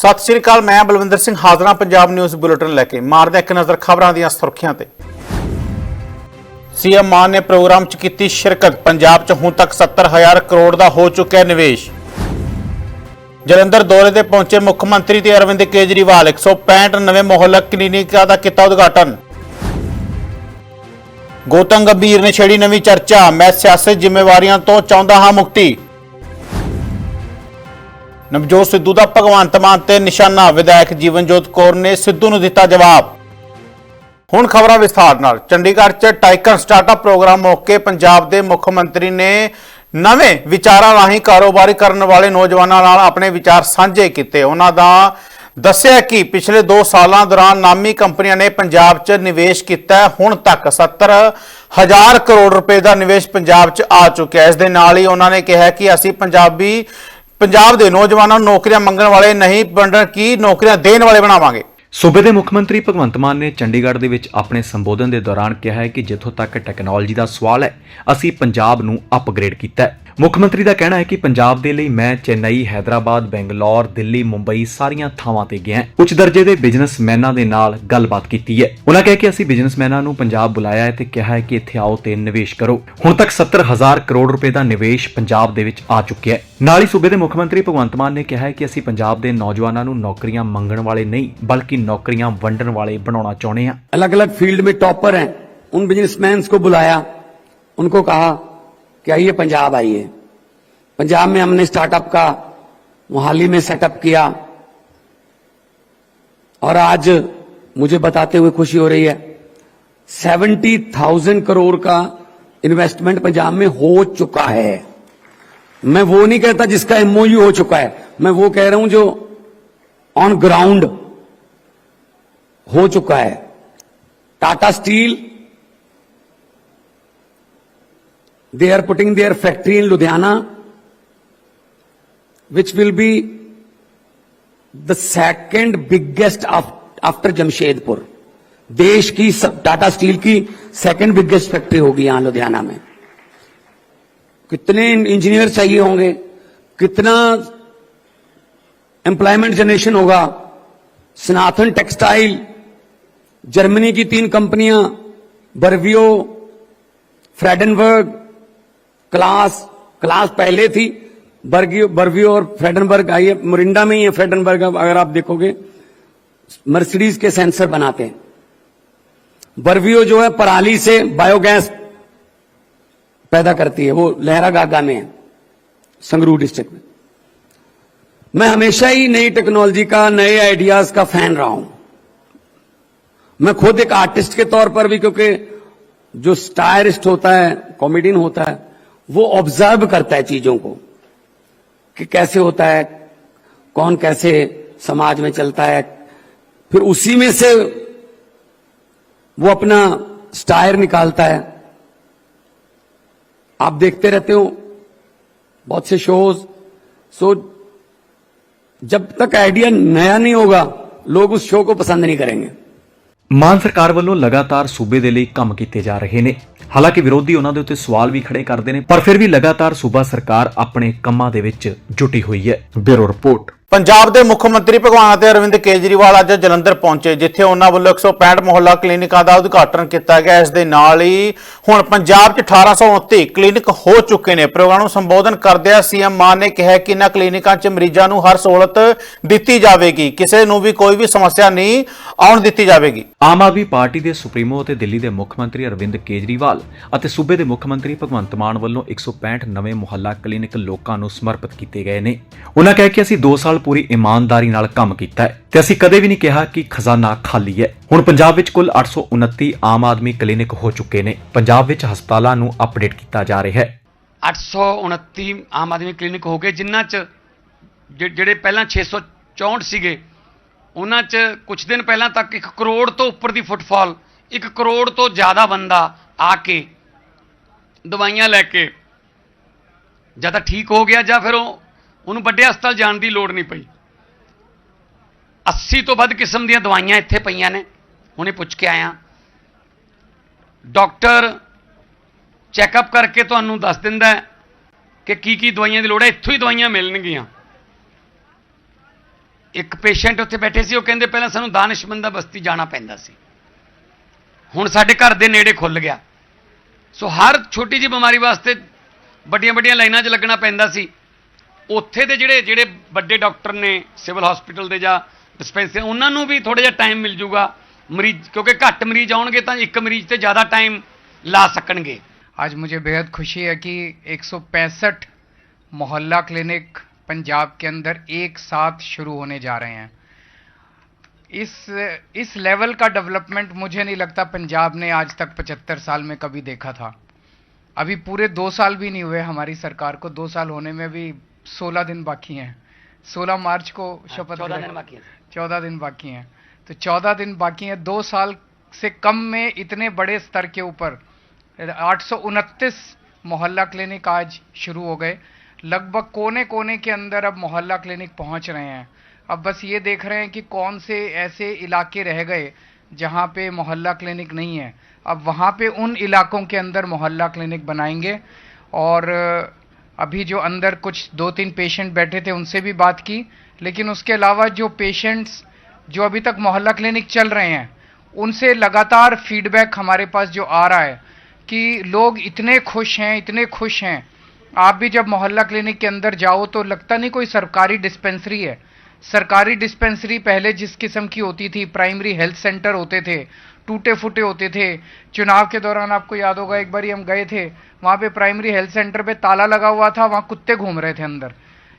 ਸਤਿ ਸ਼੍ਰੀ ਅਕਾਲ, ਮੈਂ ਬਲਵਿੰਦਰ ਸਿੰਘ ਹਾਜ਼ਰਾਂ ਪੰਜਾਬ ਨਿਊਜ਼ ਬੁਲੇਟਿਨ ਲੈ ਕੇ। ਮਾਰਦੇ ਇੱਕ ਨਜ਼ਰ ਖਬਰਾਂ ਦੀਆਂ ਸੁਰਖੀਆਂ ਤੇ। ਸੀਐਮ ਮਾਨ ਨੇ ਪ੍ਰੋਗਰਾਮ 'ਚ ਕੀਤੀ ਸ਼ਿਰਕਤ। ਪੰਜਾਬ 'ਚ ਹੁਣ ਤੱਕ 70000 ਕਰੋੜ ਦਾ ਹੋ ਚੁੱਕਿਆ ਨਿਵੇਸ਼। ਜਲੰਧਰ ਦੌਰੇ ਤੇ ਪਹੁੰਚੇ ਮੁੱਖ ਮੰਤਰੀ ਤੇ ਅਰਵਿੰਦ ਕੇਜਰੀਵਾਲ। 165 ਨਵੇਂ ਮੁਹੱਲਾ ਕਲੀਨਿਕਾਂ ਦਾ ਕੀਤਾ ਉਦਘਾਟਨ। ਗੌਤਮ ਗੰਭੀਰ ਨੇ ਛੇੜੀ ਨਵੀਂ ਚਰਚਾ। ਮੈਂ ਸਿਆਸਤ ਜ਼ਿੰਮੇਵਾਰੀਆਂ ਤੋਂ ਚਾਹੁੰਦਾ ਹਾਂ ਮੁਕਤੀ। ਨਵਜੋਤ ਸਿੱਧੂ ਦਾ ਭਗਵੰਤ ਮਾਨ ਤੇ ਨਿਸ਼ਾਨਾ, ਵਿਧਾਇਕ ਜੀਵਨਜੋਤ ਕੌਰ ਨੇ ਸਿੱਧੂ ਨੂੰ ਦਿੱਤਾ ਜਵਾਬ। ਹੁਣ ਖਬਰਾਂ ਵਿਸਥਾਰ ਨਾਲ। ਚੰਡੀਗੜ੍ਹ 'ਚ ਟਾਈਕਨ ਸਟਾਰਟਅਪ ਪ੍ਰੋਗਰਾਮ ਮੌਕੇ ਪੰਜਾਬ ਦੇ ਮੁੱਖ ਮੰਤਰੀ ਨੇ ਨਵੇਂ ਵਿਚਾਰਾਂ ਰਾਹੀਂ ਕਾਰੋਬਾਰੀ ਕਰਨ ਵਾਲੇ ਨੌਜਵਾਨਾਂ ਨਾਲ ਆਪਣੇ ਵਿਚਾਰ ਸਾਂਝੇ ਕੀਤੇ। ਉਹਨਾਂ ਦਾ ਦੱਸਿਆ ਕਿ ਪਿਛਲੇ 2 ਸਾਲਾਂ ਦੌਰਾਨ ਨਾਮੀ ਕੰਪਨੀਆਂ ਨੇ ਪੰਜਾਬ 'ਚ ਨਿਵੇਸ਼ ਕੀਤਾ। ਹੁਣ ਤੱਕ 70 ਹਜ਼ਾਰ ਕਰੋੜ ਰੁਪਏ ਦਾ ਨਿਵੇਸ਼ ਪੰਜਾਬ 'ਚ ਆ ਚੁੱਕਿਆ ਇਸ ਦੇ ਨਾਲ ਹੀ ਉਹਨਾਂ ਨੇ ਕਿਹਾ ਕਿ ਅਸੀਂ ਪੰਜਾਬੀ ਪੰਜਾਬ ਦੇ ਨੌਜਵਾਨਾਂ ਨੂੰ ਨੌਕਰੀਆਂ ਮੰਗਣ ਵਾਲੇ ਨਹੀਂ ਬਣਨ ਕੀ ਨੌਕਰੀਆਂ ਦੇਣ ਵਾਲੇ ਬਣਾਵਾਂਗੇ? ਸੂਬੇ ਦੇ ਮੁੱਖ ਮੰਤਰੀ ਭਗਵੰਤ ਮਾਨ ਨੇ ਚੰਡੀਗੜ੍ਹ ਦੇ ਵਿੱਚ ਆਪਣੇ ਸੰਬੋਧਨ ਦੇ ਦੌਰਾਨ ਕਿਹਾ ਹੈ ਕਿ ਜਿੱਥੋਂ ਤੱਕ ਟੈਕਨੋਲੋਜੀ ਦਾ ਸਵਾਲ ਹੈ, ਅਸੀਂ ਪੰਜਾਬ ਨੂੰ ਅਪਗ੍ਰੇਡ ਕੀਤਾ ਹੈ। ਮੁੱਖ ਮੰਤਰੀ ਦਾ ਕਹਿਣਾ ਹੈ ਕਿ ਪੰਜਾਬ ਦੇ ਲਈ ਮੈਂ ਚੇਨਈ, ਹైదరాబాద్, ਬੈਂਗਲੌਰ, ਦਿੱਲੀ, ਮੁੰਬਈ ਸਾਰੀਆਂ ਥਾਵਾਂ ਤੇ ਗਿਆ ਉੱਚ ਦਰਜੇ ਦੇ ਬਿਜ਼ਨਸਮੈਨਾਂ ਦੇ ਨਾਲ ਗੱਲਬਾਤ ਕੀਤੀ ਹੈ। ਉਹਨਾਂ ਕਹਿ ਕਿ ਅਸੀਂ ਬਿਜ਼ਨਸਮੈਨਾਂ ਨੂੰ ਪੰਜਾਬ ਬੁਲਾਇਆ ਹੈ ਤੇ ਕਿਹਾ ਹੈ ਕਿ ਇੱਥੇ ਆਓ ਤੇ ਨਿਵੇਸ਼ ਕਰੋ। ਹੁਣ ਤੱਕ 70000 ਕਰੋੜ ਰੁਪਏ ਦਾ ਨਿਵੇਸ਼ ਪੰਜਾਬ ਦੇ ਵਿੱਚ ਆ ਚੁੱਕਿਆ ਹੈ। ਨਾਲ ਹੀ ਸੂਬੇ ਦੇ ਮੁੱਖ ਮੰਤਰੀ ਭਗਵੰਤ ਮਾਨ ਨੇ ਕਿਹਾ ਹੈ ਕਿ ਅਸੀਂ ਪੰਜਾਬ ਦੇ ਨੌਜਵਾਨਾਂ ਨੂੰ ਨੌਕਰੀਆਂ ਮੰਗਣ ਵਾਲੇ ਨਹੀਂ ਬਲਕਿ ਨੌਕਰੀਆਂ ਵੰਡਣ ਵਾਲੇ ਬਣਾਉਣਾ ਚਾਹੁੰਦੇ ਹਾਂ। ਅਲੱਗ अलग फील्ड में टॉपर हैं उन बिजनेसमैन को बुलाया उनको कहा कि आइए पंजाब आइए पंजाब में हमने स्टार्टअप का, मोहाली में सेटअप किया। और आज मुझे बताते हुए खुशी हो रही है सेवेंटी थाउज़ेंड करोड़ का इन्वेस्टमेंट पंजाब में हो चुका है। मैं वो नहीं कहता जिसका एमओयू हो चुका है। मैं वो कह रहा हूँ जो ऑन ग्राउंड हो चुका है। Tata steel they are putting their factory in ludhiana, which will be the second biggest after jamshedpur. देश की सब- टाटा स्टील की सेकंड बिगेस्ट फैक्ट्री होगी यहाँ लुधियाना में। कितने इंजीनियर चाहिए होंगे? कितना एम्प्लॉयमेंट जनरेशन होगा? सनातन टेक्सटाइल जर्मनी की तीन कंपनियाँ बर्वियो फ्रेडनबर्ग क्लास क्लास पहले थी। बर्गियो बर्वियो और फ्रेडनबर्ग आई है। मोरिंडा में ही है फ्रेडनबर्ग अगर आप देखोगे। मर्सिडीज के सेंसर बनाते हैं। बर्वियो जो है, पराली से बायोगैस पैदा करती है। वो लहरा गागा में है, संगरूर डिस्ट्रिक्ट में। मैं हमेशा ही नई टेक्नोलॉजी का, नए आइडियाज़ का फ़ैन रहा हूँ। मैं खुद एक आर्टिस्ट के तौर पर भी, क्योंकि जो स्टायरिस्ट होता है, कॉमेडियन होता है वो ऑब्ज़र्व करता है चीज़ों को कि कैसे होता है, कौन कैसे समाज में चलता है। फिर उसी में से वो अपना स्टायर निकालता है। आप देखते रहते हो, बहुत से शोज़ सो जब तक आइडिया नया नहीं होगा, लोग उस शो को पसंद नहीं करेंगे। ਮਾਨ ਸਰਕਾਰ ਵੱਲੋਂ ਲਗਾਤਾਰ ਸੂਬੇ ਦੇ ਲਈ ਕੰਮ ਕੀਤੇ ਜਾ ਰਹੇ ਨੇ। ਹਾਲਾਂਕਿ ਵਿਰੋਧੀ ਉਹਨਾਂ ਦੇ ਉੱਤੇ ਸਵਾਲ ਵੀ ਖੜੇ ਕਰਦੇ ਨੇ, ਪਰ ਫਿਰ ਵੀ ਲਗਾਤਾਰ ਸੂਬਾ ਸਰਕਾਰ ਆਪਣੇ ਕੰਮਾਂ ਦੇ ਵਿੱਚ ਜੁਟੀ ਹੋਈ ਹੈ। Bureau report. ਪੰਜਾਬ ਦੇ ਮੁੱਖ ਮੰਤਰੀ ਭਗਵਾਨ ਅਤੇ ਅਰਵਿੰਦ ਕੇਜਰੀਵਾਲ ਅੱਜ ਜਲੰਧਰ ਪਹੁੰਚੇ, ਜਿੱਥੇ ਉਹਨਾਂ ਵੱਲੋਂ 165 ਮੁਹੱਲਾ ਕਲੀਨਿਕਾਂ ਦਾ ਉਦਘਾਟਨ ਕੀਤਾ ਗਿਆ। ਇਸ ਦੇ ਨਾਲ ਹੀ ਹੁਣ ਪੰਜਾਬ 'ਚ 1829 ਕਲੀਨਿਕ ਹੋ ਚੁੱਕੇ ਨੇ। ਪ੍ਰੋਗਰਾਮ ਨੂੰ ਸੰਬੋਧਨ ਕਰਦਿਆਂ ਸੀਐਮ ਮਾਨ ਨੇ ਕਿਹਾ ਕਿ ਇਨ੍ਹਾਂ ਕਲੀਨਿਕਾਂ 'ਚ ਮਰੀਜ਼ਾਂ ਨੂੰ ਹਰ ਸਹੂਲਤ ਦਿੱਤੀ ਜਾਵੇਗੀ। ਕਿਸੇ ਨੂੰ ਵੀ ਕੋਈ ਵੀ ਸਮੱਸਿਆ ਨਹੀਂ ਆਉਣ ਦਿੱਤੀ ਜਾਵੇਗੀ। ਆਮ ਆਦਮੀ ਪਾਰਟੀ ਦੇ ਸੁਪਰੀਮੋ ਅਤੇ ਦਿੱਲੀ ਦੇ ਮੁੱਖ ਮੰਤਰੀ ਅਰਵਿੰਦ ਕੇਜਰੀਵਾਲ ਅਤੇ ਸੂਬੇ ਦੇ ਮੁੱਖ ਮੰਤਰੀ ਭਗਵੰਤ ਮਾਨ ਵੱਲੋਂ 165 ਨਵੇਂ ਮੁਹੱਲਾ ਕਲੀਨਿਕ ਲੋਕਾਂ ਨੂੰ ਸਮਰਪਿਤ ਕੀਤੇ ਗਏ ਨੇ। ਉਹਨਾਂ ਕਹਿ ਕਿ ਅਸੀਂ 2 ਸਾਲ ਪੂਰੀ ਇਮਾਨਦਾਰੀ ਨਾਲ ਕੰਮ ਕੀਤਾ ਹੈ ਤੇ ਅਸੀਂ ਕਦੇ ਵੀ ਨਹੀਂ ਕਿਹਾ ਕਿ ਖਜ਼ਾਨਾ ਖਾਲੀ ਹੈ। ਹੁਣ ਪੰਜਾਬ ਵਿੱਚ ਕੁੱਲ 829 ਆਮ ਆਦਮੀ ਕਲੀਨਿਕ ਹੋ ਚੁੱਕੇ ਨੇ। ਪੰਜਾਬ ਵਿੱਚ ਹਸਪਤਾਲਾਂ ਨੂੰ ਅਪਡੇਟ ਕੀਤਾ ਜਾ ਰਿਹਾ ਹੈ। 829 ਆਮ ਆਦਮੀ ਕਲੀਨਿਕ ਹੋ ਗਏ, ਜਿਨ੍ਹਾਂ ਚ ਜਿਹੜੇ ਪਹਿਲਾਂ 664 ਸੀਗੇ, ਉਹਨਾਂ ਚ ਕੁਝ ਦਿਨ ਪਹਿਲਾਂ ਤੱਕ 1 ਕਰੋੜ ਤੋਂ ਉੱਪਰ ਦੀ ਫੁੱਟਫਾਲ 1 ਕਰੋੜ ਤੋਂ ਜ਼ਿਆਦਾ ਬੰਦਾ ਆ ਕੇ ਦਵਾਈਆਂ ਲੈ ਕੇ ਜਾਂ ਤਾਂ ਠੀਕ ਹੋ ਗਿਆ ਜਾਂ ਫਿਰ ਉਹ ਉਹਨੂੰ ਵੱਡੇ ਹਸਪਤਾਲ ਜਾਣ ਦੀ ਲੋੜ ਨਹੀਂ ਪਈ। 80 ਤੋਂ ਵੱਧ ਕਿਸਮ ਦੀਆਂ ਦਵਾਈਆਂ ਇੱਥੇ ਪਈਆਂ ਨੇ। ਹੁਣੇ ਪੁੱਛ ਕੇ ਆਇਆ। ਡਾਕਟਰ ਚੈੱਕਅਪ ਕਰਕੇ ਤੁਹਾਨੂੰ ਦੱਸ ਦਿੰਦਾ ਕਿ ਕੀ ਕੀ ਦਵਾਈਆਂ ਦੀ ਲੋੜ ਹੈ। ਇੱਥੋਂ ਹੀ ਦਵਾਈਆਂ ਮਿਲਣਗੀਆਂ। ਇੱਕ ਪੇਸ਼ੈਂਟ ਉੱਥੇ ਬੈਠੇ ਸੀ, ਉਹ ਕਹਿੰਦੇ ਪਹਿਲਾਂ ਸਾਨੂੰ ਦਾਨਿਸ਼ਮੰਦਾ ਬਸਤੀ ਜਾਣਾ ਪੈਂਦਾ ਸੀ। ਹੁਣ ਸਾਡੇ ਘਰ ਦੇ ਨੇੜੇ ਖੁੱਲ ਗਿਆ। ਸੋ ਹਰ ਛੋਟੀ ਜਿਹੀ ਬਿਮਾਰੀ ਵਾਸਤੇ ਵੱਡੀਆਂ ਵੱਡੀਆਂ ਲਾਈਨਾਂ 'ਚ ਲੱਗਣਾ ਪੈਂਦਾ ਸੀ। ਉੱਥੇ ਦੇ ਜਿਹੜੇ ਜਿਹੜੇ ਵੱਡੇ ਡਾਕਟਰ ਨੇ ਸਿਵਲ ਹਸਪੀਟਲ ਦੇ ਜਾਂ ਡਿਸਪੈਂਸਰੀ ਉਹਨਾਂ ਨੂੰ ਵੀ ਥੋੜਾ ਜਿਹਾ ਟਾਈਮ ਮਿਲ ਜੂਗਾ ਮਰੀਜ਼ ਕਿਉਂਕਿ ਘੱਟ ਮਰੀਜ਼ ਆਉਣਗੇ ਤਾਂ ਇੱਕ ਮਰੀਜ਼ ਤੇ ਜ਼ਿਆਦਾ ਟਾਈਮ ਲਾ ਸਕਣਗੇ आज मुझे बेहद खुशी है कि 165 मोहल्ला क्लिनिक पंजाब के अंदर एक साथ शुरू होने जा रहे हैं इस इस लेवल का डेवलपमेंट मुझे नहीं लगता पंजाब ने आज तक 75 साल में कभी देखा था अभी पूरे दो साल भी नहीं हुए हमारी सरकार को दो साल होने में भी 16 दिन बाकी हैं। 16 मार्च को शपथ चौदह दिन बाकी है। चौदह दिन बाकी हैं। तो चौदह दिन बाकी हैं। दो साल से कम में इतने बड़े स्तर के ऊपर आठ सौ उनतीस मोहल्ला क्लिनिक आज शुरू हो गए। लगभग कोने कोने के अंदर अब मोहल्ला क्लिनिक पहुँच रहे हैं। अब बस ये देख रहे हैं कि कौन से ऐसे इलाके रह गए जहाँ पे मोहल्ला क्लिनिक नहीं है। अब वहाँ पे उन इलाकों के अंदर मोहल्ला क्लिनिक बनाएँगे और अभी जो अंदर कुछ दो तीन पेशेंट बैठे थे, उनसे भी बात की। लेकिन उसके अलावा जो पेशेंट्स जो अभी तक मोहल्ला क्लिनिक चल रहे हैं, उनसे लगातार फीडबैक हमारे पास जो आ रहा है कि लोग इतने खुश हैं, इतने खुश हैं। आप भी जब मोहल्ला क्लिनिक के अंदर जाओ तो लगता नहीं कोई सरकारी डिस्पेंसरी है। सरकारी डिस्पेंसरी पहले जिस किस्म की होती थी, प्राइमरी हेल्थ सेंटर होते थे टूटे फूटे होते थे। चुनाव के दौरान आपको याद होगा, एक बार हम गए थे, वहाँ पे प्राइमरी हेल्थ सेंटर पे ताला लगा हुआ था, वहाँ कुत्ते घूम रहे थे अंदर।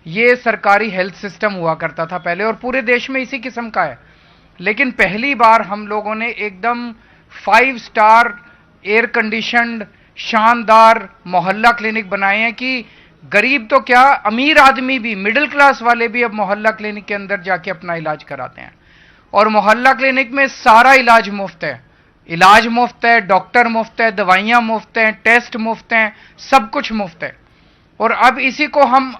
ये सरकारी हेल्थ सिस्टम हुआ करता था पहले, और पूरे देश में इसी किस्म का है। लेकिन पहली बार हम लोगों ने एकदम फाइव स्टार एयर कंडीशनड शानदार मोहल्ला क्लिनिक बनाए हैं कि गरीब तो क्या, अमीर आदमी भी मिडिल क्लास वाले भी अब मोहल्ला क्लिनिक के अंदर जाके अपना इलाज कराते हैं। और मोहल्ला क्लिनिक में सारा इलाज मुफ़्त है। इलाज मुफ़्त है डॉक्टर मुफ़्त है, दवाइयाँ मुफ़्त हैं टेस्ट मुफ़्त हैं, सब कुछ मुफ़्त है। और अब इसी को हम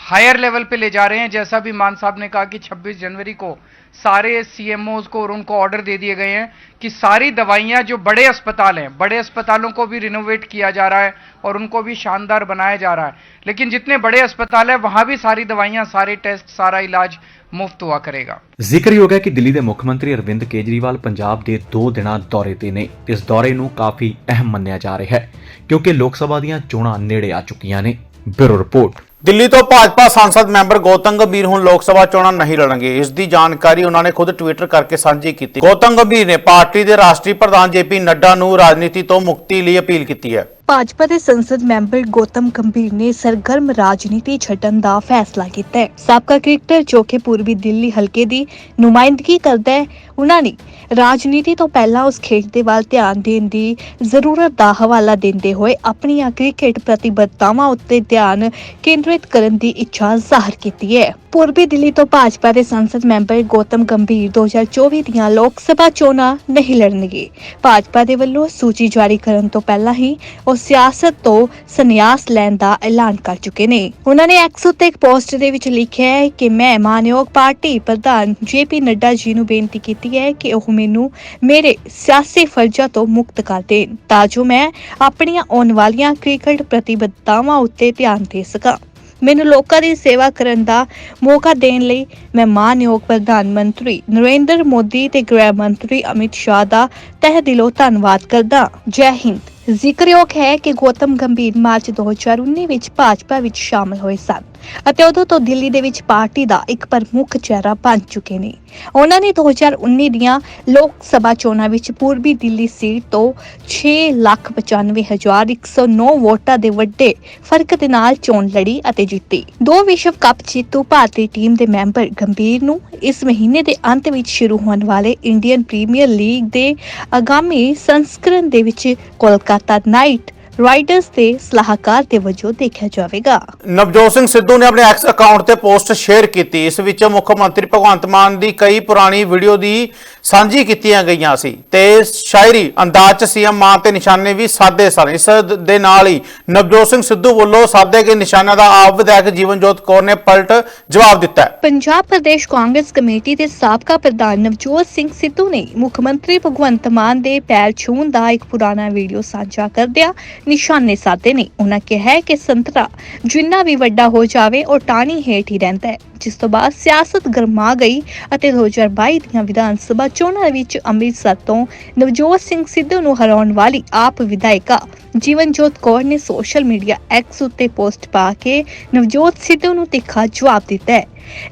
हायर लेवल पे ले जा रहे हैं जैसा भी मान साहब ने कहा कि 26 जनवरी को सारे सीएमओज को और उनको ऑर्डर दे दिए गए हैं कि सारी दवाइयां जो बड़े अस्पताल हैं बड़े अस्पतालों को भी रिनोवेट किया जा रहा है और उनको भी शानदार बनाया जा रहा है लेकिन जितने बड़े अस्पताल हैं वहां भी सारी दवाइयां सारे टेस्ट सारा इलाज मुफ्त हुआ करेगा ਜ਼ਿਕਰਯੋਗ ਹੈ ਕਿ ਦਿੱਲੀ ਦੇ ਮੁੱਖ ਮੰਤਰੀ ਅਰਵਿੰਦ ਕੇਜਰੀਵਾਲ ਪੰਜਾਬ ਦੇ 2 ਦਿਨਾਂ ਦੌਰੇ ਤੇ ਨੇ ਇਸ ਦੌਰੇ ਨੂੰ ਕਾਫੀ ਅਹਿਮ ਮੰਨਿਆ ਜਾ ਰਿਹਾ ਹੈ ਕਿਉਂਕਿ ਲੋਕ ਸਭਾ ਦੀਆਂ ਚੋਣਾਂ ਨੇੜੇ ਆ ਚੁੱਕੀਆਂ ਨੇ ਬਿਊਰੋ ਰਿਪੋਰਟ ਦਿੱਲੀ ਤੋਂ ਭਾਜਪਾ ਸੰਸਦ ਮੈਂਬਰ ਗੌਤਮ ਗੰਭੀਰ ਹੁਣ ਲੋਕ ਸਭਾ ਚੋਣਾਂ ਨਹੀਂ ਲੜਨਗੇ। ਇਸ ਦੀ ਜਾਣਕਾਰੀ ਉਹਨਾਂ ਨੇ ਖੁਦ ਟਵਿੱਟਰ ਕਰਕੇ ਸਾਂਝੀ ਕੀਤੀ। ਗੌਤਮ ਗੰਭੀਰ ਨੇ ਪਾਰਟੀ ਦੇ ਰਾਸ਼ਟਰੀ ਪ੍ਰਧਾਨ ਜੇਪੀ ਨੱਡਾ ਨੂੰ ਰਾਜਨੀਤੀ ਤੋਂ ਮੁਕਤੀ ਲਈ ਅਪੀਲ ਕੀਤੀ ਹੈ। ਭਾਜਪਾ ਦੇ ਸੰਸਦ ਮੈਂਬਰ ਗੌਤਮ ਗੰਭੀਰ ਨੇ ਸਰਗਰਮ ਰਾਜਨੀਤੀ ਛੱਡਣ ਦਾ ਫੈਸਲਾ ਕੀਤਾ ਹੈ। ਸਾਬਕਾ ਕ੍ਰਿਕਟਰ ਜੋ ਕਿ ਪੂਰਬੀ ਦਿੱਲੀ ਹਲਕੇ ਦੀ ਨੁਮਾਇੰਦਗੀ ਕਰਦਾ ਹੈ ਉਹਨਾਂ ਨੇ ਰਾਜਨੀਤੀ ਤੋਂ ਪਹਿਲਾਂ ਉਸ ਖੇਡ ਦੇ ਵੱਲ ਧਿਆਨ ਦੇਣ ਦੀ ਜ਼ਰੂਰਤ ਦਾ ਹਵਾਲਾ ਦਿੰਦੇ ਹੋਏ ਆਪਣੀਆਂ ਕ੍ਰਿਕਟ ਪ੍ਰਤੀਬੱਧਤਾਵਾਂ ਉੱਤੇ ਧਿਆਨ ਕੇਂਦਰਿਤ ਕਰਨ ਦੀ ਇੱਛਾ ਜ਼ਾਹਰ ਕੀਤੀ ਹੈ। ਪੂਰਬੀ ਦਿੱਲੀ ਤੋਂ ਭਾਜਪਾ ਦੇ ਸੰਸਦ ਮੈਂਬਰ ਗੌਤਮ ਗੰਭੀਰ 2024 ਦੀਆਂ ਲੋਕ ਸਭਾ ਚੋਣਾਂ ਨਹੀਂ ਲੜਨਗੇ। ਭਾਜਪਾ ਦੇ ਵੱਲੋਂ ਸੂਚੀ ਜਾਰੀ ਕਰਨ ਤੋਂ ਪਹਿਲਾਂ ਹੀ ਉਹ ਸਿਆਸਤ ਤੋਂ ਸੰਨਿਆਸ ਲੈਣ ਦਾ ਐਲਾਨ ਕਰ ਚੁੱਕੇ ਨੇ। ਉਹਨਾਂ ਨੇ ਐਕਸ ਉੱਤੇ ਇੱਕ ਪੋਸਟ ਦੇ ਵਿੱਚ ਲਿਖਿਆ ਹੈ ਕਿ ਮੈਂ ਮਾਨਯੋਗ ਪਾਰਟੀ ਪ੍ਰਧਾਨ ਜੇਪੀ ਨੱਡਾ ਜੀ ਨੂੰ ਬੇਨਤੀ ਕੀਤੀ ਹੈ ਕਿ ਉਹ ਮੈਨੂੰ ਮੇਰੇ ਸਿਆਸੀ ਫਰਜ਼ਾਂ ਤੋਂ ਮੁਕਤ ਕਰ ਦੇਣ, ਤਾਂ ਜੋ ਮੈਂ ਆਪਣੀਆਂ ਆਉਣ ਵਾਲੀਆਂ ਕ੍ਰਿਕਟ ਪ੍ਰਤੀਬੱਧਤਾਵਾਂ ਉੱਤੇ ਧਿਆਨ ਦੇ ਸਕਾਂ। ਮੈਨੂੰ ਲੋਕਾਂ ਦੀ ਸੇਵਾ ਕਰਨ ਦਾ ਮੌਕਾ ਦੇਣ ਲਈ ਮੈਂ ਮਾਨਯੋਗ ਪ੍ਰਧਾਨ ਮੰਤਰੀ ਨਰਿੰਦਰ ਮੋਦੀ ਤੇ ਗ੍ਰਹਿ ਮੰਤਰੀ ਅਮਿਤ ਸ਼ਾਹ ਦਾ ਤਹਿ ਦਿਲੋਂ ਧੰਨਵਾਦ ਕਰਦਾ ਜੈ ਹਿੰਦ। ਜ਼ਿਕਰਯੋਗ ਹੈ ਕਿ ਗੌਤਮ ਗੰਭੀਰ ਮਾਰਚ 2019 ਵਿੱਚ ਭਾਜਪਾ ਵਿੱਚ ਸ਼ਾਮਲ ਹੋਏ ਸਨ ਅਤੇ ਉਦੋਂ ਤੋਂ ਦਿੱਲੀ ਦੇ ਵਿੱਚ ਪਾਰਟੀ ਦਾ ਇੱਕ ਪ੍ਰਮੁੱਖ ਚਿਹਰਾ ਬਣ ਚੁੱਕੇ ਨੇ। ਉਹਨਾਂ ਨੇ 2019 ਦੀਆਂ ਲੋਕ ਸਭਾ ਚੋਣਾਂ ਵਿੱਚ ਪੂਰਬੀ ਦਿੱਲੀ ਸੀਟ ਤੋਂ 6,95,109 ਵੋਟਾਂ ਦੇ ਵੱਡੇ ਫ਼ਰਕ ਦੇ ਨਾਲ ਚੋਣ ਲੜੀ ਅਤੇ ਜਿੱਤੀ। ਦੋ ਵਿਸ਼ਵ ਕੱਪ ਜੇਤੂ ਭਾਰਤੀ ਟੀਮ ਦੇ ਮੈਂਬਰ ਗੰਭੀਰ ਨੂੰ ਇਸ ਮਹੀਨੇ ਦੇ ਅੰਤ ਵਿੱਚ ਸ਼ੁਰੂ ਹੋਣ ਵਾਲੇ ਇੰਡੀਅਨ ਪ੍ਰੀਮੀਅਰ ਲੀਗ ਦੇ ਆਗਾਮੀ ਸੰਸਕਰਣ ਦੇ ਵਿੱਚ Kolkata got that night. Riders ਦੇ ਸਲਾਹਕਾਰ ਦੇ ਵਜੋਂ ਦੇਖਿਆ ਜਾਵੇਗਾ। ਨਵਜੋਤ ਸਿੰਘ ਸਿੱਧੂ ਨੇ ਆਪਣੇ ਐਕਸ ਅਕਾਊਂਟ ਤੇ ਪੋਸਟ ਸ਼ੇਅਰ ਕੀਤੀ। ਇਸ ਵਿੱਚ ਮੁੱਖ ਮੰਤਰੀ ਭਗਵੰਤ ਮਾਨ ਦੀ ਕਈ ਪੁਰਾਣੀ ਵੀਡੀਓ ਦੀ ਸਾਂਝੀ ਕੀਤੀਆਂ ਗਈਆਂ ਸੀ। ਤੇ ਸ਼ਾਇਰੀ ਅੰਦਾਜ਼ ਚ ਸੀਐਮ ਮਾਨ ਤੇ ਨਿਸ਼ਾਨੇ ਵੀ ਸਾਦੇ ਸਨ। ਇਸ ਦੇ ਨਾਲ ਹੀ ਨਵਜੋਤ ਸਿੰਘ ਸਿੱਧੂ ਵੱਲੋਂ ਸਾਦੇ ਕੇ ਨਿਸ਼ਾਨਿਆਂ ਦਾ ਆਪ ਵਿਧਾਇਕ ਜੀਵਨਜੋਤ ਕੌਰ ਨੇ ਪਲਟ ਜਵਾਬ ਦਿੱਤਾ ਪੰਜਾਬ ਪ੍ਰਦੇਸ਼ ਕਾਂਗਰਸ ਕਮੇਟੀ ਦੇ ਸਾਬਕਾ ਪ੍ਰਧਾਨ ਨਵਜੋਤ ਸਿੰਘ ਸਿੱਧੂ ਨੇ ਮੁੱਖ ਮੰਤਰੀ ਭਗਵੰਤ ਮਾਨ ਦੇ ਪੈਰ ਛੂਹਣ ਦਾ ਇੱਕ ਪੁਰਾਣਾ ਵੀਡੀਓ ਸਾਂਝਾ ਕਰਦਿਆਂ ਨਿਸ਼ਾਨੇ ਸਾਧੇ ਨੇ। ਉਹਨਾਂ ਕਿਹਾ ਕਿ ਸੰਤਰਾ ਜਿੰਨਾ ਵੀ ਵੱਡਾ ਹੋ ਜਾਵੇ, ਉਹ ਟਾਣੀ ਹੇਠ ਹੀ ਰਹਿੰਦਾ ਹੈ। ਜਿਸ ਤੋਂ ਬਾਅਦ ਸਿਆਸਤ ਗਰਮਾ ਗਈ ਅਤੇ 2022 ਦੀਆਂ ਵਿਧਾਨ ਸਭਾ ਚੋਣਾਂ ਵਿੱਚ ਅੰਮ੍ਰਿਤਸਰ ਤੋਂ ਨਵਜੋਤ ਸਿੰਘ ਸਿੱਧੂ ਨੂੰ ਹਰਾਉਣ ਵਾਲੀ ਆਪ ਵਿਧਾਇਕਾ ਜੀਵਨਜੋਤ ਕੌਰ ਨੇ ਸੋਸ਼ਲ ਮੀਡੀਆ ਐਕਸ ਉੱਤੇ ਪੋਸਟ ਪਾ ਕੇ ਨਵਜੋਤ ਸਿੱਧੂ ਨੂੰ ਤਿੱਖਾ ਜਵਾਬ ਦਿੱਤਾ ਹੈ।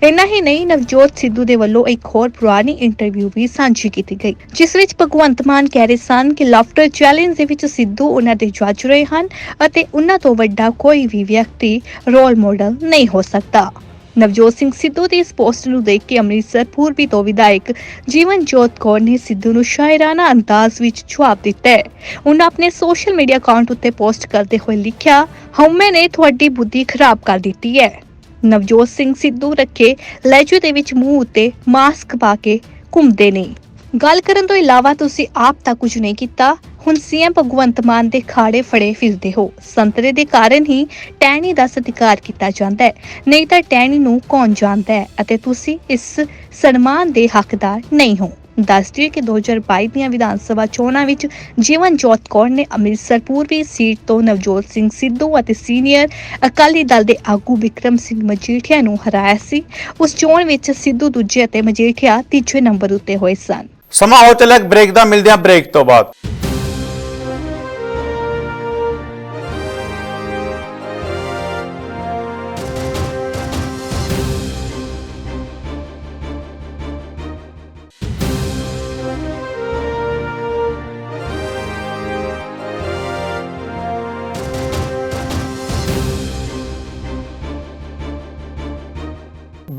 ਇੰਨਾ ਹੀ ਨਹੀਂ, ਨਵਜੋਤ ਸਿੱਧੂ ਦੇ ਵੱਲੋਂ ਇੱਕ ਹੋਰ ਪੁਰਾਣੀ ਇੰਟਰਵਿਊ ਵੀ ਸਾਂਝੀ ਕੀਤੀ ਗਈ, ਜਿਸ ਵਿੱਚ ਭਗਵੰਤ ਮਾਨ ਕਹਿ ਰਹੇ ਸਨ ਕਿ ਲਾਫਟਰ ਚੈਲੰਜ ਦੇ ਵਿੱਚ ਸਿੱਧੂ ਉਹਨਾਂ ਦੇ ਜੱਜ ਰਹੇ ਹਨ ਅਤੇ ਉਹਨਾਂ ਤੋਂ ਵੱਡਾ ਕੋਈ ਵੀ ਵਿਅਕਤੀ ਰੋਲ ਮਾਡਲ ਨਹੀਂ ਹੋ ਸਕਦਾ। ਨਵਜੋਤ ਸਿੰਘ ਸਿੱਧੂ ਦੀ ਇਸ ਪੋਸਟ ਨੂੰ ਦੇਖ ਕੇ ਅੰਮ੍ਰਿਤਸਰ ਪੂਰਬੀ ਤੋਂ ਵਿਧਾਇਕ ਜੀਵਨਜੋਤ ਕੌਰ ਨੇ ਸਿੱਧੂ ਨੂੰ ਸ਼ਾਇਰਾਨਾ ਅੰਦਾਜ਼ ਵਿੱਚ ਜਵਾਬ ਦਿੱਤਾ ਹੈ। ਉਹਨਾਂ ਆਪਣੇ ਸੋਸ਼ਲ ਮੀਡੀਆ ਅਕਾਊਂਟ ਉੱਤੇ ਪੋਸਟ ਕਰਦੇ ਹੋਏ ਲਿਖਿਆ ਹਉਮੈ ਨੇ ਤੁਹਾਡੀ ਬੁੱਧੀ ਖਰਾਬ ਕਰ ਦਿੱਤੀ ਹੈ। ਨਵਜੋਤ ਸਿੰਘ ਸਿੱਧੂ ਰੱਖੇ ਲੈਜੂ ਦੇ ਵਿੱਚ ਮੂੰਹ ਉੱਤੇ ਮਾਸਕ ਪਾ ਕੇ ਘੁੰਮਦੇ ਨੇ। ਗੱਲ ਕਰਨ ਤੋਂ ਇਲਾਵਾ ਤੁਸੀਂ ਆਪ ਤਾਂ ਕੁਝ ਨਹੀਂ ਕੀਤਾ ਹੁਣ ਸੀਐਮ ਭਗਵੰਤ ਮਾਨ ਦੇ ਖਾੜੇ ਫੜੇ ਫਿਰਦੇ ਹੋ। ਸੰਤਰੇ ਦੇ ਕਾਰਨ ਹੀ ਟੈਣੀ ਦਾ ਸਤਿਕਾਰ ਕੀਤਾ ਜਾਂਦਾ ਹੈ। ਨਹੀਂ ਤਾਂ ਟੈਣੀ ਨੂੰ ਕੌਣ ਜਾਣਦਾ ਹੈ ਅਤੇ ਤੁਸੀਂ ਇਸ ਸਨਮਾਨ ਦੇ ਹੱਕਦਾਰ ਨਹੀਂ ਹੋ। ਦੱਸ ਦਈਏ ਕਿ 2022 ਦੀਆਂ ਵਿਧਾਨ ਸਭਾ ਚੋਣਾਂ ਵਿੱਚ ਜੀਵਨਜੋਤ ਕੌਰ ਨੇ ਅੰਮ੍ਰਿਤਸਰ ਪੂਰਬੀ ਸੀਟ ਤੋਂ ਨਵਜੋਤ ਸਿੰਘ ਸਿੱਧੂ ਅਤੇ ਸੀਨੀਅਰ ਅਕਾਲੀ ਦਲ ਦੇ ਆਗੂ ਵਿਕਰਮ ਸਿੰਘ ਮਜੀਠੀਆ ਨੂੰ ਹਰਾਇਆ ਸੀ। ਉਸ ਚੋਣ ਵਿੱਚ ਸਿੱਧੂ ਦੂਜੇ ਅਤੇ ਮਜੀਠੀਆ ਤੀਜੇ ਨੰਬਰ ਉੱਤੇ ਹੋਏ ਸਨ। ਸਮਾਂ ਹੋ ਚੱਲਿਆ ਬ੍ਰੇਕ ਦਾ ਮਿਲਦੇ ਬ੍ਰੇਕ ਤੋਂ ਬਾਅਦ।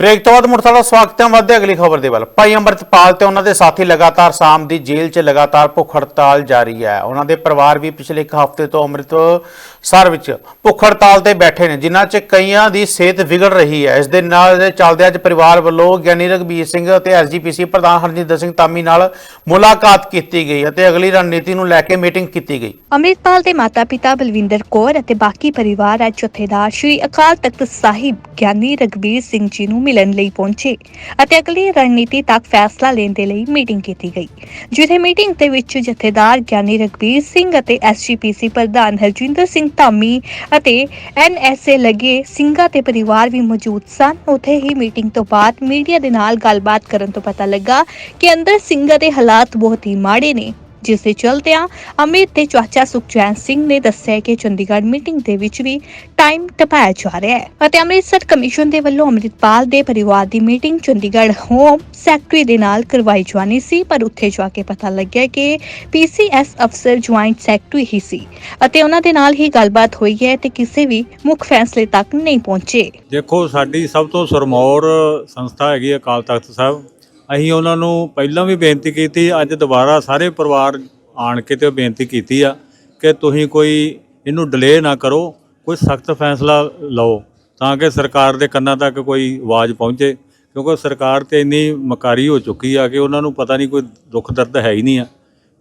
ਬ੍ਰੇਕ ਤੋਂ ਬਾਅਦ ਮੁੜ ਤੁਹਾਡਾ ਸਵਾਗਤ ਹੈ ਵੱਧਦੇ ਅਗਲੀ ਖਬਰ ਦੇ ਵੱਲ। ਭਾਈ ਅੰਮ੍ਰਿਤਪਾਲ ਤੇ ਉਹਨਾਂ ਦੇ ਸਾਥੀ ਲਗਾਤਾਰ ਸ਼ਾਮ ਦੀ ਜੇਲ੍ਹ 'ਚ ਲਗਾਤਾਰ ਭੁੱਖ ਹੜਤਾਲ ਜਾਰੀ ਹੈ। ਉਹਨਾਂ ਦੇ ਪਰਿਵਾਰ ਵੀ ਪਿਛਲੇ ਇੱਕ ਹਫ਼ਤੇ ਤੋਂ ਅੰਮ੍ਰਿਤਸਰ ਵਿੱਚ ਭੁੱਖ ਹੜਤਾਲ ਤੇ ਬੈਠੇ ਨੇ, ਜਿਨ੍ਹਾਂ 'ਚ ਕਈਆਂ ਦੀ ਸਿਹਤ ਵਿਗੜ ਰਹੀ ਹੈ। ਇਸ ਦੇ ਨਾਲ ਚੱਲਦੇ ਅੱਜ ਪਰਿਵਾਰ ਵੱਲੋਂ ਗਿਆਨੀ ਰਘਬੀਰ ਸਿੰਘ ਅਤੇ ਐਸਜੀਪੀਸੀ ਪ੍ਰਧਾਨ ਹਰਜਿੰਦਰ ਸਿੰਘ ਤਾਮੀ ਨਾਲ ਮੁਲਾਕਾਤ ਕੀਤੀ ਗਈ ਅਤੇ ਅਗਲੀ ਰਣਨੀਤੀ ਨੂੰ ਲੈ ਕੇ ਮੀਟਿੰਗ ਕੀਤੀ ਗਈ। ਅੰਮ੍ਰਿਤਪਾਲ ਦੇ ਮਾਤਾ-ਪਿਤਾ ਬਲਵਿੰਦਰ ਕੌਰ ਅਤੇ ਬਾਕੀ ਪਰਿਵਾਰ ਅੱਜ ਜਥੇਦਾਰ ਸ਼੍ਰੀ ਅਕਾਲ ਤਖਤ ਸਾਹਿਬ ਗਿਆਨੀ ਰਗਬੀਰ ਸਿੰਘ ਜੀ ਨੂੰ ਮਿਲਣ ਲਈ ਪਹੁੰਚੇ ਅਤੇ ਅਗਲੀ ਰਣਨੀਤੀ ਤੱਕ ਫੈਸਲਾ ਲੈਣ ਦੇ ਲਈ ਮੀਟਿੰਗ ਕੀਤੀ ਗਈ ਜਿੱਥੇ ਮੀਟਿੰਗ ਦੇ ਵਿੱਚ ਜਥੇਦਾਰ ਗਿਆਨੀ ਰਗਬੀਰ ਸਿੰਘ ਅਤੇ ਐਸਜੀਪੀਸੀ ਪ੍ਰਧਾਨ ਹਰਜਿੰਦਰ ਸਿੰਘ ਧਾਮੀ ਅਤੇ ਐਨਐਸਏ ਲੱਗੇ ਸਿੰਘਾਂ ਤੇ ਪਰਿਵਾਰ ਵੀ ਮੌਜੂਦ ਸਨ ਉੱਥੇ ਹੀ ਮੀਟਿੰਗ ਤੋਂ ਬਾਅਦ ਮੀਡੀਆ ਦੇ ਨਾਲ ਗੱਲਬਾਤ ਕਰਨ ਤੋਂ ਪਤਾ ਲੱਗਾ ਕਿ ਅੰਦਰ ਸਿੰਘਾਂ ਦੇ ਹਾਲਾਤ ਬਹੁਤ ਹੀ ਮਾੜੇ ਨੇ ਜਿਸ ਦੇ ਚਲਦਿਆਂ ਅਮਿਤ ਤੇ ਚਾਚਾ ਸੁਖਚੈਨ ਸਿੰਘ ਨੇ ਦੱਸਿਆ ਕਿ ਚੰਡੀਗੜ੍ਹ ਮੀਟਿੰਗ ਦੇ ਵਿੱਚ ਵੀ ਟਾਈਮ ਟਪਾਇਆ ਜਾ ਰਿਹਾ ਹੈ ਅਤੇ ਅੰਮ੍ਰਿਤਸਰ ਕਮਿਸ਼ਨ ਦੇ ਵੱਲੋਂ ਅੰਮ੍ਰਿਤਪਾਲ ਦੇ ਪਰਿਵਾਰ ਦੀ ਮੀਟਿੰਗ ਚੰਡੀਗੜ੍ਹ ਹੋਮ ਸੈਕਟਰੀ ਦੇ ਨਾਲ ਕਰਵਾਈ ਜਾਣੀ ਸੀ, ਪਰ ਉੱਥੇ ਜਾ ਕੇ ਪਤਾ ਲੱਗਿਆ ਕਿ ਪੀਸੀਐਸ ਅਫਸਰ ਜੁਆਇੰਟ ਸੈਕਟਰੀ ਹੀ ਸੀ ਅਤੇ ਉਹਨਾਂ ਦੇ ਨਾਲ ਹੀ ਗੱਲਬਾਤ ਹੋਈ ਹੈ ਤੇ ਕਿਸੇ ਵੀ ਮੁੱਖ ਫੈਸਲੇ ਤੱਕ ਨਹੀਂ ਪਹੁੰਚੇ। ਦੇਖੋ, ਸਾਡੀ ਸਭ ਤੋਂ ਸਰਮੌਰ ਸੰਸਥਾ ਹੈਗੀ ਅਕਾਲ ਤਖਤ ਸਾਹਿਬ। ਅਸੀਂ ਉਹਨਾਂ ਨੂੰ ਪਹਿਲਾਂ ਵੀ ਬੇਨਤੀ ਕੀਤੀ, ਅੱਜ ਦੁਬਾਰਾ ਸਾਰੇ ਪਰਿਵਾਰ ਆਣ ਕੇ ਤੇ ਬੇਨਤੀ ਕੀਤੀ ਆ ਕਿ ਤੁਸੀਂ ਕੋਈ ਇਹਨੂੰ ਡਿਲੇ ਨਾ ਕਰੋ, ਕੋਈ ਸਖਤ ਫੈਸਲਾ ਲਓ ਤਾਂ ਕਿ ਸਰਕਾਰ ਦੇ ਕੰਨਾਂ ਤੱਕ ਕੋਈ ਆਵਾਜ਼ ਪਹੁੰਚੇ, ਕਿਉਂਕਿ ਸਰਕਾਰ ਤੇ ਇੰਨੀ ਮਕਾਰੀ ਹੋ ਚੁੱਕੀ ਆ ਕਿ ਉਹਨਾਂ ਨੂੰ ਪਤਾ ਨਹੀਂ ਕੋਈ ਦੁੱਖ ਦਰਦ ਹੈ ਹੀ ਨਹੀਂ ਆ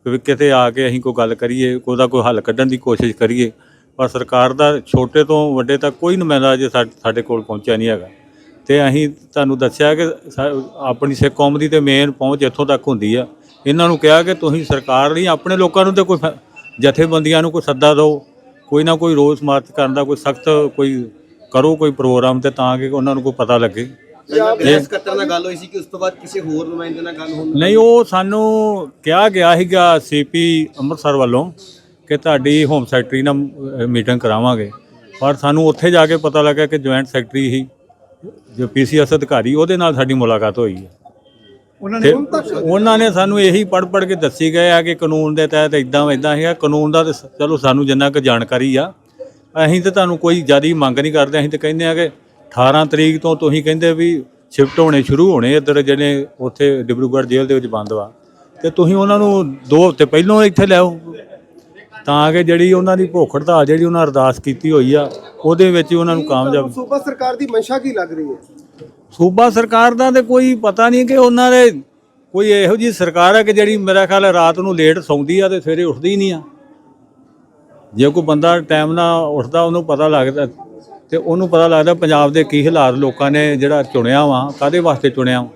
ਕਿ ਵੀ ਕਿਤੇ ਆ ਕੇ ਅਸੀਂ ਕੋਈ ਗੱਲ ਕਰੀਏ ਕੋਈ ਦਾ ਕੋਈ ਹੱਲ ਕੱਢਣ ਦੀ ਕੋਸ਼ਿਸ਼ ਕਰੀਏ, ਪਰ ਸਰਕਾਰ ਦਾ ਛੋਟੇ ਤੋਂ ਵੱਡੇ ਤੱਕ ਕੋਈ ਨੁਮਾਇੰਦਾ ਅਜੇ ਸਾ- ਸਾਡੇ ਕੋਲ ਪਹੁੰਚਿਆ ਨਹੀਂ ਹੈਗਾ। ਤੇ ਅਸੀਂ ਤੁਹਾਨੂੰ ਦੱਸਿਆ ਕਿ ਸਾ- ਆਪਣੀ ਸਿੱਖ ਕੌਮ ਦੀ ਤੇ ਮੇਨ ਪਹੁੰਚ ਇੱਥੋਂ ਤੱਕ ਹੁੰਦੀ ਆ। ਇਹਨਾਂ ਨੂੰ ਕਿਹਾ ਕਿ ਤੁਸੀਂ ਸਰਕਾਰ ਲਈ ਆਪਣੇ ਲੋਕਾਂ ਨੂੰ ਤੇ ਕੋਈ ਫ- ਜਥੇਬੰਦੀਆਂ ਨੂੰ ਕੋਈ ਸੱਦਾ ਦਿਓ। ਕੋਈ ਨਾ ਕੋਈ ਰੋਸ ਮਾਰਚ ਕਰਨ ਦਾ ਕੋਈ ਸਖਤ ਕੋਈ ਕਰੋ ਕੋਈ ਪ੍ਰੋਗਰਾਮ ਤੇ ਤਾਂ ਕਿ ਉਹਨਾਂ ਨੂੰ ਕੋਈ ਪਤਾ ਲੱਗੇ। ਪੰਜਾਬ ਦੇ ਸਕੱਤਰ ਨਾਲ ਗੱਲ ਹੋਈ ਸੀ ਕਿ ਉਸ ਤੋਂ ਬਾਅਦ ਕਿਸੇ ਹੋਰ ਨੁਮਾਇੰਦੇ ਨਾਲ ਗੱਲ ਹੋਣ ਨਹੀਂ ਉਹ ਸਾਨੂੰ ਕਿਹਾ ਗਿਆ ਸੀਗਾ ਸੀਪੀ ਅੰਮ੍ਰਿਤਸਰ ਵੱਲੋਂ ਕਿ ਤੁਹਾਡੀ ਹੋਮ ਸੈਕਟਰੀ ਨਾਲ ਮੀਟਿੰਗ ਕਰਾਵਾਂਗੇ। ਪਰ ਸਾਨੂੰ ਉੱਥੇ ਜਾ ਕੇ ਪਤਾ ਲੱਗਾ ਕਿ ਜੁਆਇੰਟ ਸੈਕਟਰੀ ਹੀ ਜੋ ਪੀਸੀਐਸ ਅਧਿਕਾਰੀ ਉਹਦੇ ਨਾਲ ਸਾਡੀ ਮੁਲਾਕਾਤ ਹੋਈ ਹੈ। ਉਹਨਾਂ ਨੇ ਉਹਨਾਂ ਨੇ ਸਾਨੂੰ ਇਹੀ ਪੜ ਪੜ ਕੇ ਦੱਸੀ ਗਏ ਆ ਕਿ ਕਾਨੂੰਨ ਦੇ ਤਹਿਤ ਇਦਾਂ ਇਦਾਂ ਹੈਗਾ ਕਾਨੂੰਨ ਦਾ ਚਲੋ ਸਾਨੂੰ ਜਿੰਨਾ ਕੁ ਜਾਣਕਾਰੀ ਆ ਅਸੀਂ ਤੇ ਤੁਹਾਨੂੰ ਕੋਈ ਜ਼ਿਆਦਾ ਮੰਗ ਨਹੀਂ ਕਰਦੇ। ਅਸੀਂ ਤੇ ਕਹਿੰਦੇ ਆ ਕਿ 18 ਤਰੀਕ ਤੋਂ ਤੁਸੀਂ ਕਹਿੰਦੇ ਵੀ ਸ਼ਿਫਟ ਹੋਣੇ ਸ਼ੁਰੂ ਹੋਣੇ ਇੱਧਰ ਜਿਹੜੇ ਉੱਥੇ ਡਿਬਰੂਗੜ੍ਹ ਜੇਲ੍ਹ ਦੇ ਵਿੱਚ ਬੰਦ ਵਾ। ਤੇ ਤੁਸੀਂ ਉਹਨਾਂ ਨੂੰ ਦੋ ਹਫ਼ਤੇ ਪਹਿਲਾਂ ਇੱਥੇ ਲਿਆਓ ਤਾਂ ਕਿ ਜਿਹੜੀ ਉਹਨਾਂ ਦੀ ਭੁੱਖ ਹੜਤਾਲ ਜਿਹੜੀ ਉਹਨਾਂ ਅਰਦਾਸ ਕੀਤੀ ਹੋਈ ਆ ਉਹਦੇ ਵਿੱਚ ਉਹਨਾਂ ਨੂੰ ਕਾਮਯਾਬ ਸੂਬਾ ਸਰਕਾਰ ਦੀ ਮਨਸ਼ਾ ਕੀ ਲੱਗ ਰਹੀ ਹੈ ਸੂਬਾ ਸਰਕਾਰ ਦਾ ਤੇ ਕੋਈ ਪਤਾ ਨਹੀਂ ਕਿ ਉਹਨਾਂ ਦੇ ਕੋਈ ਇਹੋ ਜੀ ਸਰਕਾਰ ਹੈ ਕਿ ਜਿਹੜੀ ਮੇਰਾ ਖਿਆਲ ਰਾਤ ਨੂੰ ਲੇਟ ਸੌਂਦੀ ਆ ਤੇ ਸਵੇਰੇ ਉੱਠਦੀ ਨਹੀਂ ਆ ਜੇ ਕੋਈ ਬੰਦਾ ਟਾਈਮ ਨਾਲ ਉੱਠਦਾ ਉਹਨੂੰ ਪਤਾ ਲੱਗਦਾ ਤੇ ਉਹਨੂੰ ਪਤਾ ਲੱਗਦਾ ਪੰਜਾਬ ਦੇ ਕੀ ਹਾਲਾਤ ਲੋਕਾਂ ਨੇ ਜਿਹੜਾ ਚੁਣਿਆ ਵਾ ਕਾਦੇ ਵਾਸਤੇ ਚੁਣਿਆ।